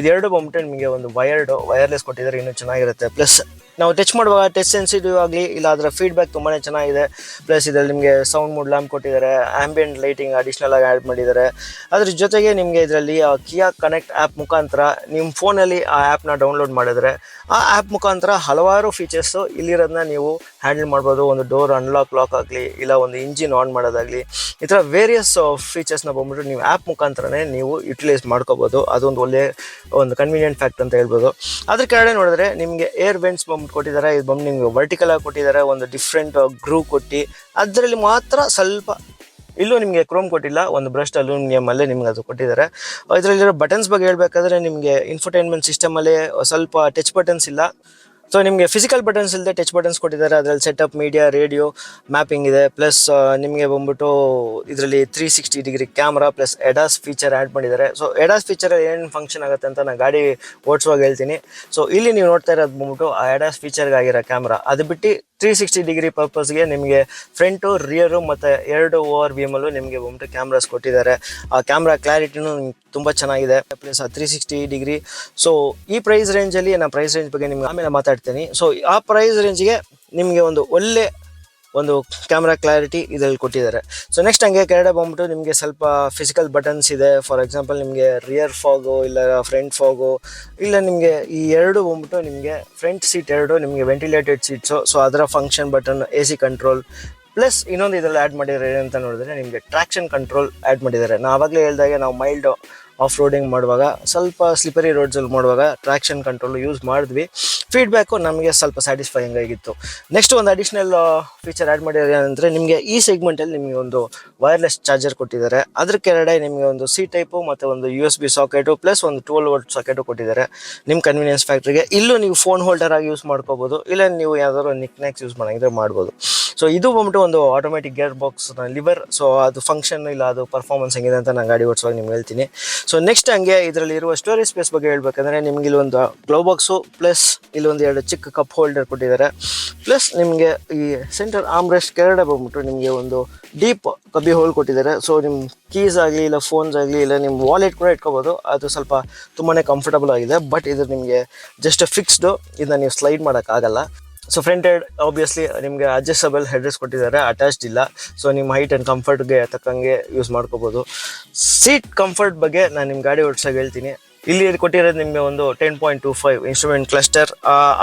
Speaker 1: ಇದೆರಡು ಬಂದ್ಬಿಟ್ಟು ನಿಮಗೆ ಒಂದು ವಯರ್ಡ್ ವೈರ್ಲೆಸ್ ಕೊಟ್ಟಿದ್ದಾರೆ. ಇನ್ನೂ ಚೆನ್ನಾಗಿರುತ್ತೆ. ಪ್ಲಸ್ ನಾವು ಟಚ್ ಮಾಡುವಾಗ ಟಚ್ ಸೆನ್ಸಿಟಿವ್ ಆಗಲಿ ಇಲ್ಲ ಅದರ ಫೀಡ್ಬ್ಯಾಕ್ ತುಂಬಾ ಚೆನ್ನಾಗಿದೆ. ಪ್ಲಸ್ ಇದರಲ್ಲಿ ನಿಮಗೆ ಸೌಂಡ್ ಮೂಡ್ ಲ್ಯಾಂಪ್ ಕೊಟ್ಟಿದ್ದಾರೆ ಆ್ಯಂಬಿಯೆಂಟ್ ಲೈಟಿಂಗ್ ಅಡಿಷ್ನಲ್ ಆಗಿ ಆ್ಯಡ್ ಮಾಡಿದ್ದಾರೆ. ಅದ್ರ ಜೊತೆಗೆ ನಿಮಗೆ ಇದರಲ್ಲಿ ಕಿಯಾ ಕನೆಕ್ಟ್ ಆ್ಯಪ್ ಮುಖಾಂತರ ನಿಮ್ಮ ಫೋನಲ್ಲಿ ಆ ಆ್ಯಪ್ನ ಡೌನ್ಲೋಡ್ ಮಾಡಿದ್ರೆ ಆ ಆ್ಯಪ್ ಮುಖಾಂತರ ಹಲವಾರು ಫೀಚರ್ಸು ಇಲ್ಲಿರೋದನ್ನ ನೀವು ಹ್ಯಾಂಡಲ್ ಮಾಡ್ಬೋದು. ಒಂದು ಡೋರ್ ಅನ್ಲಾಕ್ ಲಾಕ್ ಆಗಲಿ, ಇಲ್ಲ ಒಂದು ಇಂಜಿನ್ ಆನ್ ಮಾಡೋದಾಗಲಿ, ಈ ಥರ ವೇರಿಯಸ್ ಫೀಚರ್ಸ್ನ ಬಂದ್ಬಿಟ್ಟು ನೀವು ಆ್ಯಪ್ ಮುಖಾಂತರನೇ ನೀವು ಯುಟಿಲೈಸ್ ಮಾಡ್ಕೋಬೋದು. ಅದೊಂದು ಒಳ್ಳೆಯ ಒಂದು ಕನ್ವೀನಿಯಂಟ್ ಫ್ಯಾಕ್ಟ್ ಅಂತ ಹೇಳ್ಬೋದು. ಅದ್ರ ಕೆಳಗಡೆ ನೋಡಿದ್ರೆ ನಿಮಗೆ ಏರ್ ವೆಂಟ್ಸ್ ಬಂದ್ಬಿಟ್ಟು ಕೊಟ್ಟಿದ್ದಾರೆ. ಇದು ಬಂದು ನಿಮಗೆ ವರ್ಟಿಕಲ್ ಆಗಿ ಕೊಟ್ಟಿದ್ದಾರೆ. ಒಂದು ಡಿಫ್ರೆಂಟ್ ಗ್ರೂ ಕೊಟ್ಟು, ಅದರಲ್ಲಿ ಮಾತ್ರ ಸ್ವಲ್ಪ ಇಲ್ಲೂ ನಿಮಗೆ ಕ್ರೋಮ್ ಕೊಟ್ಟಿಲ್ಲ, ಒಂದು ಬ್ರಷ್ ಅಲ್ಯೂಮಿನಿಯಂ ಅಲ್ಲೇ ನಿಮ್ಗೆ ಅದು ಕೊಟ್ಟಿದ್ದಾರೆ. ಇದರಲ್ಲಿರೋ ಬಟನ್ಸ್ ಬಗ್ಗೆ ಹೇಳಬೇಕಾದ್ರೆ ನಿಮಗೆ ಇನ್ಫರ್ಟೈನ್ಮೆಂಟ್ ಸಿಸ್ಟಮಲ್ಲೇ ಸ್ವಲ್ಪ ಟಚ್ ಬಟನ್ಸ್ ಇಲ್ಲ. ಸೊ ನಿಮಗೆ ಫಿಸಿಕಲ್ ಬಟನ್ಸ್ ಇಲ್ಲದೆ ಟಚ್ ಬಟನ್ಸ್ ಕೊಟ್ಟಿದ್ದಾರೆ. ಅದರಲ್ಲಿ ಸೆಟಪ್ ಮೀಡಿಯಾ ರೇಡಿಯೋ ಮ್ಯಾಪಿಂಗ್ ಇದೆ. ಪ್ಲಸ್ ನಿಮಗೆ ಬಂದ್ಬಿಟ್ಟು ಇದರಲ್ಲಿ three sixty degree camera plus ADAS feature add ಮಾಡಿದ್ದಾರೆ. ಸೊ ಎಡಾಸ್ ಫೀಚರ್ ಏನು ಫಂಕ್ಷನ್ ಆಗುತ್ತೆ ಅಂತ ನಾನು ಗಾಡಿ ಓಡಿಸುವಾಗ ಹೇಳ್ತೀನಿ. ಸೊ ಇಲ್ಲಿ ನೀವು ನೋಡ್ತಾ ಇರೋದು ಬಂದ್ಬಿಟ್ಟು ಆ ಎಡಾಸ್ ಫೀಚರ್ಗಾಗಿರೋ ಕ್ಯಾಮ್ರಾ ಅದು ಬಿಟ್ಟು ತ್ರೀ ಸಿಕ್ಸ್ಟಿ ಡಿಗ್ರಿ ಪರ್ಪಸ್ಗೆ ನಿಮಗೆ ಫ್ರಂಟು ರಿಯರು ಮತ್ತು ಎರಡು ಓವರ್ ವ್ಯೂಮಲ್ಲೂ ನಿಮಗೆ ಬಂದ್ಬಿಟ್ಟು ಕ್ಯಾಮ್ರಾಸ್ ಕೊಟ್ಟಿದ್ದಾರೆ. ಆ ಕ್ಯಾಮ್ರಾ ಕ್ಲಾರಿಟಿನೂ ತುಂಬ ಚೆನ್ನಾಗಿದೆ. ಪ್ಲಸ್ ಆ ತ್ರೀ ಸಿಕ್ಸ್ಟಿ ಡಿಗ್ರಿ ಸೊ ಈ ಪ್ರೈಸ್ ರೇಂಜಲ್ಲಿ ನಾನು ಪ್ರೈಸ್ ರೇಂಜ್ ಬಗ್ಗೆ ನಿಮ್ಗೆ ಆಮೇಲೆ ಮಾತಾಡ್ತೀನಿ. ಸೊ ಆ ಪ್ರೈಸ್ ರೇಂಜ್ಗೆ ನಿಮಗೆ ಒಂದು ಒಳ್ಳೆ ಒಂದು ಕ್ಯಾಮ್ರಾ ಕ್ಲಾರಿಟಿ ಇದರಲ್ಲಿ ಕೊಟ್ಟಿದ್ದಾರೆ. ಸೊ ನೆಕ್ಸ್ಟ್ ಹಂಗೆ ಕೆಳಗಡೆ ಬಂದ್ಬಿಟ್ಟು ನಿಮಗೆ ಸ್ವಲ್ಪ ಫಿಸಿಕಲ್ ಬಟನ್ಸ್ ಇದೆ. ಫಾರ್ ಎಕ್ಸಾಂಪಲ್ ನಿಮಗೆ ರಿಯರ್ ಫಾಗು ಇಲ್ಲ ಫ್ರಂಟ್ ಫಾಗು ಇಲ್ಲ ನಿಮಗೆ ಈ ಎರಡು ಬಂದ್ಬಿಟ್ಟು ನಿಮಗೆ ಫ್ರಂಟ್ ಸೀಟ್ ಎರಡು, ನಿಮಗೆ ವೆಂಟಿಲೇಟೆಡ್ ಸೀಟ್ಸು ಸೊ ಅದರ function button A C control plus ಇನ್ನೊಂದು ಇದರಲ್ಲಿ ಆ್ಯಡ್ ಮಾಡಿದ್ದಾರೆ ಏನಂತ ನೋಡಿದ್ರೆ ನಿಮಗೆ ಟ್ರ್ಯಾಕ್ಷನ್ ಕಂಟ್ರೋಲ್ ಆ್ಯಡ್ ಮಾಡಿದ್ದಾರೆ. ನಾವು ಆವಾಗಲೇ ಹೇಳ್ದಾಗೆ ನಾವು ಮೈಲ್ಡ್ ಆಫ್ ರೋಡಿಂಗ್ ಮಾಡುವಾಗ, ಸ್ವಲ್ಪ ಸ್ಲಿಪರಿ ರೋಡ್ಸಲ್ಲಿ ಮಾಡುವಾಗ ಟ್ರಾಕ್ಷನ್ ಕಂಟ್ರೋಲ್ ಯೂಸ್ ಮಾಡಿದ್ವಿ. ಫೀಡ್ಬ್ಯಾಕು ನಮಗೆ ಸ್ವಲ್ಪ ಸ್ಯಾಟಿಸ್ಫೈಯಿಂಗ್ ಆಗಿತ್ತು. ನೆಕ್ಸ್ಟ್ ಒಂದು ಅಡಿಷ್ನಲ್ ಫೀಚರ್ ಆ್ಯಡ್ ಮಾಡಿದ್ರೆ ಏನಂದರೆ, ನಿಮಗೆ ಈ ಸೆಗ್ಮೆಂಟಲ್ಲಿ ನಿಮಗೆ ಒಂದು ವೈರ್ಲೆಸ್ ಚಾರ್ಜರ್ ಕೊಟ್ಟಿದ್ದಾರೆ. ಅದ್ರ ಕೆಳಗಡೆ ನಿಮಗೆ ಒಂದು ಸಿ ಟೈಪು ಮತ್ತು ಒಂದು U S B socket plus ಒಂದು ಟ್ವೆಲ್ ವೋಲ್ಟ್ ಸಾಕೆಟು ಕೊಟ್ಟಿದ್ದಾರೆ ನಿಮ್ಮ ಕನ್ವೀನಿಯನ್ಸ್ ಫ್ಯಾಕ್ಟ್ರಿಗೆ ಇಲ್ಲೂ ನೀವು ಫೋನ್ ಹೋಲ್ಡರ್ ಆಗಿ ಯೂಸ್ ಮಾಡ್ಕೋಬೋದು, ಇಲ್ಲ ನೀವು ಯಾವ್ದಾದ್ರು ನಿಕ್ನ್ಯಾಕ್ಸ್ ಯೂಸ್ ಮಾಡೋಂಗಿದ್ರೆ ಮಾಡ್ಬೋದು. ಸೊ ಇದು ಬಂದ್ಬಿಟ್ಟು ಒಂದು automatic gear box lever so ಅದು ಫಂಕ್ಷನ್ ಇಲ್ಲ, ಅದು ಪರ್ಫಾರ್ಮೆನ್ಸ್ ಹೆಂಗಿದೆ ಅಂತ ನಾನು ಗಾಡಿ ಓಡಿಸುವಾಗ ನಿಮ್ಗೆ ಹೇಳ್ತೀನಿ. ಸೊ ನೆಕ್ಸ್ಟ್ ಹಂಗೆ ಇದರಲ್ಲಿ ಇರುವ ಸ್ಟೋರೇಜ್ ಸ್ಪೇಸ್ ಬಗ್ಗೆ ಹೇಳ್ಬೇಕಂದ್ರೆ ನಿಮ್ಗೆ ಇಲ್ಲಿ ಒಂದು ಗ್ಲೋ ಬಾಕ್ಸು ಪ್ಲಸ್ ಇಲ್ಲೊಂದು ಎರಡು ಚಿಕ್ಕ ಕಪ್ ಹೋಲ್ಡರ್ ಕೊಟ್ಟಿದ್ದಾರೆ. ಪ್ಲಸ್ ನಿಮಗೆ ಈ ಸೆಂಟರ್ ಆಮ್ ರೆಸ್ಟ್ ಕೆರಡೆ ಬಂದ್ಬಿಟ್ಟು ನಿಮಗೆ ಒಂದು ಡೀಪ್ ಕಬ್ಬಿ ಹೋಲ್ ಕೊಟ್ಟಿದ್ದಾರೆ. ಸೊ ನಿಮ್ಮ ಕೀಸ್ ಆಗಲಿ, ಇಲ್ಲ ಫೋನ್ಸ್ ಆಗಲಿ, ಇಲ್ಲ ನಿಮ್ಮ ವಾಲೆಟ್ ಕೂಡ ಇಟ್ಕೋಬೋದು. ಅದು ಸ್ವಲ್ಪ ತುಂಬಾ ಕಂಫರ್ಟಬಲ್ ಆಗಿದೆ ಬಟ್ ಇದು ನಿಮಗೆ ಜಸ್ಟ್ ಫಿಕ್ಸ್ಡು ಇದನ್ನ ನೀವು ಸ್ಲೈಡ್ ಮಾಡೋಕ್ಕಾಗಲ್ಲ ಸೊ ಫ್ರಂಟೆಡ್ ಆಬ್ವಿಯಸ್ಲಿ ನಿಮಗೆ ಅಡ್ಜಸ್ಟಬಲ್ ಹೆಡ್ರೆಸ್ ಕೊಟ್ಟಿದ್ದಾರೆ. ಅಟ್ಯಾಚ್ಡ್ ಇಲ್ಲ. ಸೊ ನಿಮ್ಮ ಹೈಟ್ ಆ್ಯಂಡ್ ಕಂಫರ್ಟ್ಗೆ ತಕ್ಕಂಗೆ ಯೂಸ್ ಮಾಡ್ಕೋಬೋದು. ಸೀಟ್ ಕಂಫರ್ಟ್ ಬಗ್ಗೆ ನಾನು ನಿಮ್ಮ ಗಾಡಿ ಓಡಿಸೋಕೆ ಹೇಳ್ತೀನಿ. ಇಲ್ಲಿ ಕೊಟ್ಟಿರೋದು ನಿಮಗೆ ಒಂದು ten point two five instrument cluster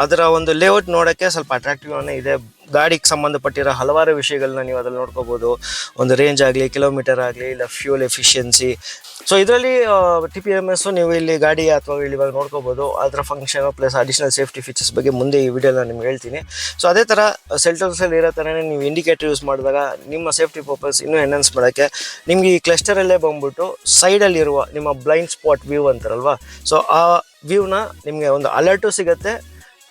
Speaker 1: ಅದರ ಒಂದು ಲೇಔಟ್ ನೋಡೋಕ್ಕೆ ಸ್ವಲ್ಪ ಅಟ್ರಾಕ್ಟಿವ್ ಇದೆ. ಗಾಡಿಗೆ ಸಂಬಂಧಪಟ್ಟಿರೋ ಹಲವಾರು ವಿಷಯಗಳನ್ನ ನೀವು ಅದ್ರಲ್ಲಿ ನೋಡ್ಕೋಬೋದು. ಒಂದು ರೇಂಜ್ ಆಗಲಿ ಕಿಲೋಮೀಟರ್ ಆಗಲಿ, ಇಲ್ಲ ಫ್ಯೂಲ್ ಎಫಿಷಿಯನ್ಸಿ ಸೊ ಇದರಲ್ಲಿ ಟಿ ಪಿ ಎಂ ಎಸ್ ನೀವು ಇಲ್ಲಿ ಗಾಡಿ ಅಥವಾ ಇಲ್ಲಿ ಇವಾಗ ನೋಡ್ಕೋಬೋದು. ಅದರ function plus additional safety features ಬಗ್ಗೆ ಮುಂದೆ ಈ ವಿಡಿಯೋನ ನಿಮ್ಗೆ ಹೇಳ್ತೀನಿ. ಸೊ ಅದೇ ಥರ ಸೆಲ್ಟರ್ಸಲ್ಲಿ ಇರೋ ಥರನೇ ನೀವು ಇಂಡಿಕೇಟರ್ ಯೂಸ್ ಮಾಡಿದಾಗ ನಿಮ್ಮ ಸೇಫ್ಟಿ ಪರ್ಪಸ್ ಇನ್ನೂ ಎನ್ಹಾನ್ಸ್ ಮಾಡೋಕ್ಕೆ ನಿಮ್ಗೆ ಈ ಕ್ಲಸ್ಟರಲ್ಲೇ ಬಂದ್ಬಿಟ್ಟು ಸೈಡಲ್ಲಿರುವ ನಿಮ್ಮ ಬ್ಲೈಂಡ್ ಸ್ಪಾಟ್ ವ್ಯೂ ಅಂತಾರಲ್ವಾ? ಸೊ ಆ ವ್ಯೂನ ನಿಮಗೆ ಒಂದು ಅಲರ್ಟು ಸಿಗುತ್ತೆ.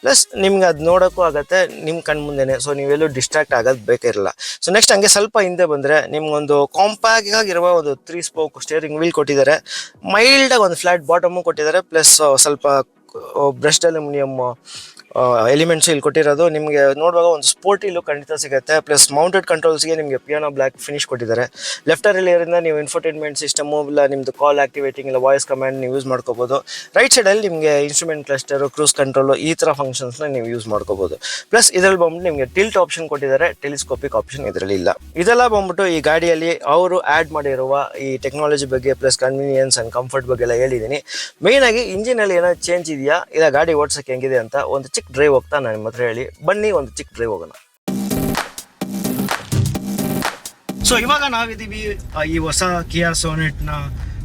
Speaker 1: ಪ್ಲಸ್ ನಿಮ್ಗೆ ಅದು ನೋಡೋಕ್ಕೂ ಆಗುತ್ತೆ ನಿಮ್ಮ ಕಣ್ಣು ಮುಂದೆನೆ. ಸೊ ನೀವೆಲ್ಲೂ ಡಿಸ್ಟ್ರಾಕ್ಟ್ ಆಗೋದು ಬೇಕಿರಲ್ಲ. ಸೊ ನೆಕ್ಸ್ಟ್ ಹಂಗೆ ಸ್ವಲ್ಪ ಹಿಂದೆ ಬಂದರೆ ನಿಮ್ಗೊಂದು ಕಾಂಪ್ಯಾಕ್ಟ್ ಆಗಿರುವ ಒಂದು ತ್ರೀ ಸ್ಪೋಕ್ ಸ್ಟೇರಿಂಗ್ ವೀಲ್ ಕೊಟ್ಟಿದ್ದಾರೆ. ಮೈಲ್ಡಾಗಿ ಒಂದು ಫ್ಲಾಟ್ ಬಾಟಮು ಕೊಟ್ಟಿದ್ದಾರೆ. ಪ್ಲಸ್ ಸ್ವಲ್ಪ, ಬ್ರಷ್ಡ್ ಅಲ್ಯೂಮಿನಿಯಮ್ ಎಲಿಮೆಂಟ್ಸ್ ಇಲ್ಲಿ ಕೊಟ್ಟಿರೋದು. ನಿಮಗೆ ನೋಡುವಾಗ ಒಂದು ಸ್ಪೋರ್ಟಿ ಲುಕ್ ಖಂಡಿತ ಸಿಗುತ್ತೆ. ಪ್ಲಸ್ ಮೌಂಟೆಡ್ ಕಂಟ್ರೋಲ್ಸ್ಗೆ ನಿಮಗೆ ಪಿಯಾನೋ ಬ್ಲ್ಯಾಕ್ ಫಿನಿಶ್ ಕೊಟ್ಟಿದ್ದಾರೆ. ಲೆಫ್ಟರಲ್ಲಿ ಇರೋದ್ರಿಂದ ನೀವು ಇನ್ಫರ್ಟೈನ್ಮೆಂಟ್ ಸಿಸ್ಟಮು ಇಲ್ಲ ನಿಮ್ಮದು ಕಾಲ್ ಆಕ್ಟಿವೇಟಿಂಗ್ ಇಲ್ಲ ವಾಯ್ಸ್ ಕಮಾಂಡ್ ನೀವು ಯೂಸ್ ಮಾಡ್ಕೋಬೋದು. ರೈಟ್ ಸೈಡಲ್ಲಿ ನಿಮಗೆ ಇನ್ಸ್ಟ್ರೂಮೆಂಟ್ ಕ್ಲಸ್ಟರು ಕ್ರೂಸ್ ಕಂಟ್ರೋಲು ಈ ಥರ ಫಂಕ್ಷನ್ಸ್ನ ನೀವು ಯೂಸ್ ಮಾಡ್ಕೋಬೋದು. ಪ್ಲಸ್ ಇದರಲ್ಲಿ ಬಂದ್ಬಿಟ್ಟು ನಿಮಗೆ ಟಿಲ್ಟ್ ಆಪ್ಷನ್ ಕೊಟ್ಟಿದ್ದಾರೆ. ಟೆಲಿಸ್ಕೋಪಿಕ್ ಆಪ್ಷನ್ ಇದರಲ್ಲಿ ಇಲ್ಲ. ಇದೆಲ್ಲ ಬಂದ್ಬಿಟ್ಟು ಈ ಗಾಡಿಯಲ್ಲಿ ಅವರು ಆ್ಯಡ್ ಮಾಡಿರುವ ಈ ಟೆಕ್ನಾಲಜಿ ಬಗ್ಗೆ ಪ್ಲಸ್ ಕನ್ವೀನಿಯನ್ಸ್ ಆ್ಯಂಡ್ ಕಂಫರ್ಟ್ ಬಗ್ಗೆ ಎಲ್ಲ ಹೇಳಿದ್ದೀನಿ. ಮೇಯ್ನಾಗಿ ಇಂಜಿನಲ್ಲಿ ಏನೋ ಚೇಂಜ್ ಇದೆಯಾ? ಇಲ್ಲ ಗಾಡಿ ಓಡ್ಸೋಕ್ಕೆ ಹೆಂಗಿದೆ ಅಂತ ಒಂದು ಚಿಕ್ಕ ಡ್ರೈವ್ ಹೋಗ್ತಾ ನಾನು ನಿಮ್ಮ ಹೇಳಿ, ಬನ್ನಿ ಒಂದು ಚಿಕ್ಕ ಡ್ರೈವ್ ಹೋಗೋಣ. ಸೊ ಇವಾಗ ನಾವಿದ್ದೀವಿ ಈ ಹೊಸ ಕಿಯಾ ಸೋನೆಟ್ನ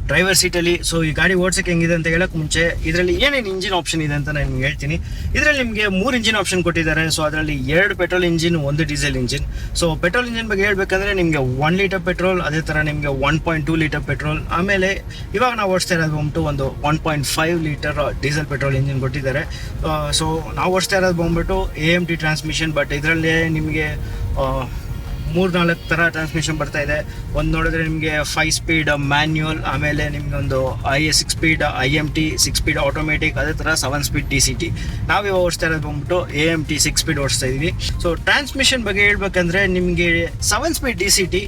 Speaker 1: ಡ್ರೈವರ್ ಸೀಟಲ್ಲಿ ಸೊ ಈ ಗಾಡಿ ಓಡ್ಸಕ್ಕೆ ಹೆಂಗಿದೆ ಅಂತ ಹೇಳೋಕೆ ಮುಂಚೆ, ಇದರಲ್ಲಿ ಏನೇನು ಇಂಜಿನ್ ಆಪ್ಷನ್ ಇದೆ ಅಂತ ನಾನು ನಿಮ್ಗೆ ಹೇಳ್ತೀನಿ. ಇದರಲ್ಲಿ ನಿಮಗೆ ಮೂರು ಇಂಜಿನ್ ಆಪ್ಷನ್ ಕೊಟ್ಟಿದ್ದಾರೆ. ಸೊ ಅದರಲ್ಲಿ ಎರಡು ಪೆಟ್ರೋಲ್ ಇಂಜಿನ್ ಒಂದು diesel engine so petrol engine ಬಗ್ಗೆ ಹೇಳಬೇಕಂದ್ರೆ ನಿಮಗೆ ಒನ್ ಲೀಟರ್ ಪೆಟ್ರೋಲ್ ಅದೇ ಥರ ನಿಮಗೆ one point two litre petrol ಆಮೇಲೆ ಇವಾಗ ನಾವು ಓಡಿಸ್ತಾ ಇರೋದು ಬಂದ್ಬಿಟ್ಟು ಒಂದು one point five litre diesel petrol engine ಕೊಟ್ಟಿದ್ದಾರೆ. ಸೊ ನಾವು ಓಡಿಸ್ತಾ ಇರೋದು ಬಂದ್ಬಿಟ್ಟು A M T transmission but ಇದರಲ್ಲಿ ನಿಮಗೆ ಮೂರ್ ನಾಲ್ಕು ಥರ ಟ್ರಾನ್ಸ್ಮಿಷನ್ ಬರ್ತಾ ಇದೆ. ಒಂದು ನೋಡಿದ್ರೆ ನಿಮಗೆ ಫೈವ್ ಸ್ಪೀಡ್ ಮ್ಯಾನ್ಯುಯಲ್ ಆಮೇಲೆ ನಿಮ್ಗೆ ಒಂದು I six speed I M T six speed automatic ಅದೇ ಥರ seven speed D C T ನಾವೇ ಓಡಿಸ್ತಾ ಇರೋದು ಬಂದ್ಬಿಟ್ಟು A M T six speed ಓಡಿಸ್ತಾ ಇದೀವಿ. ಸೊ ಟ್ರಾನ್ಸ್ಮಿಷನ್ ಬಗ್ಗೆ ಹೇಳ್ಬೇಕಂದ್ರೆ ನಿಮಗೆ seven speed D C T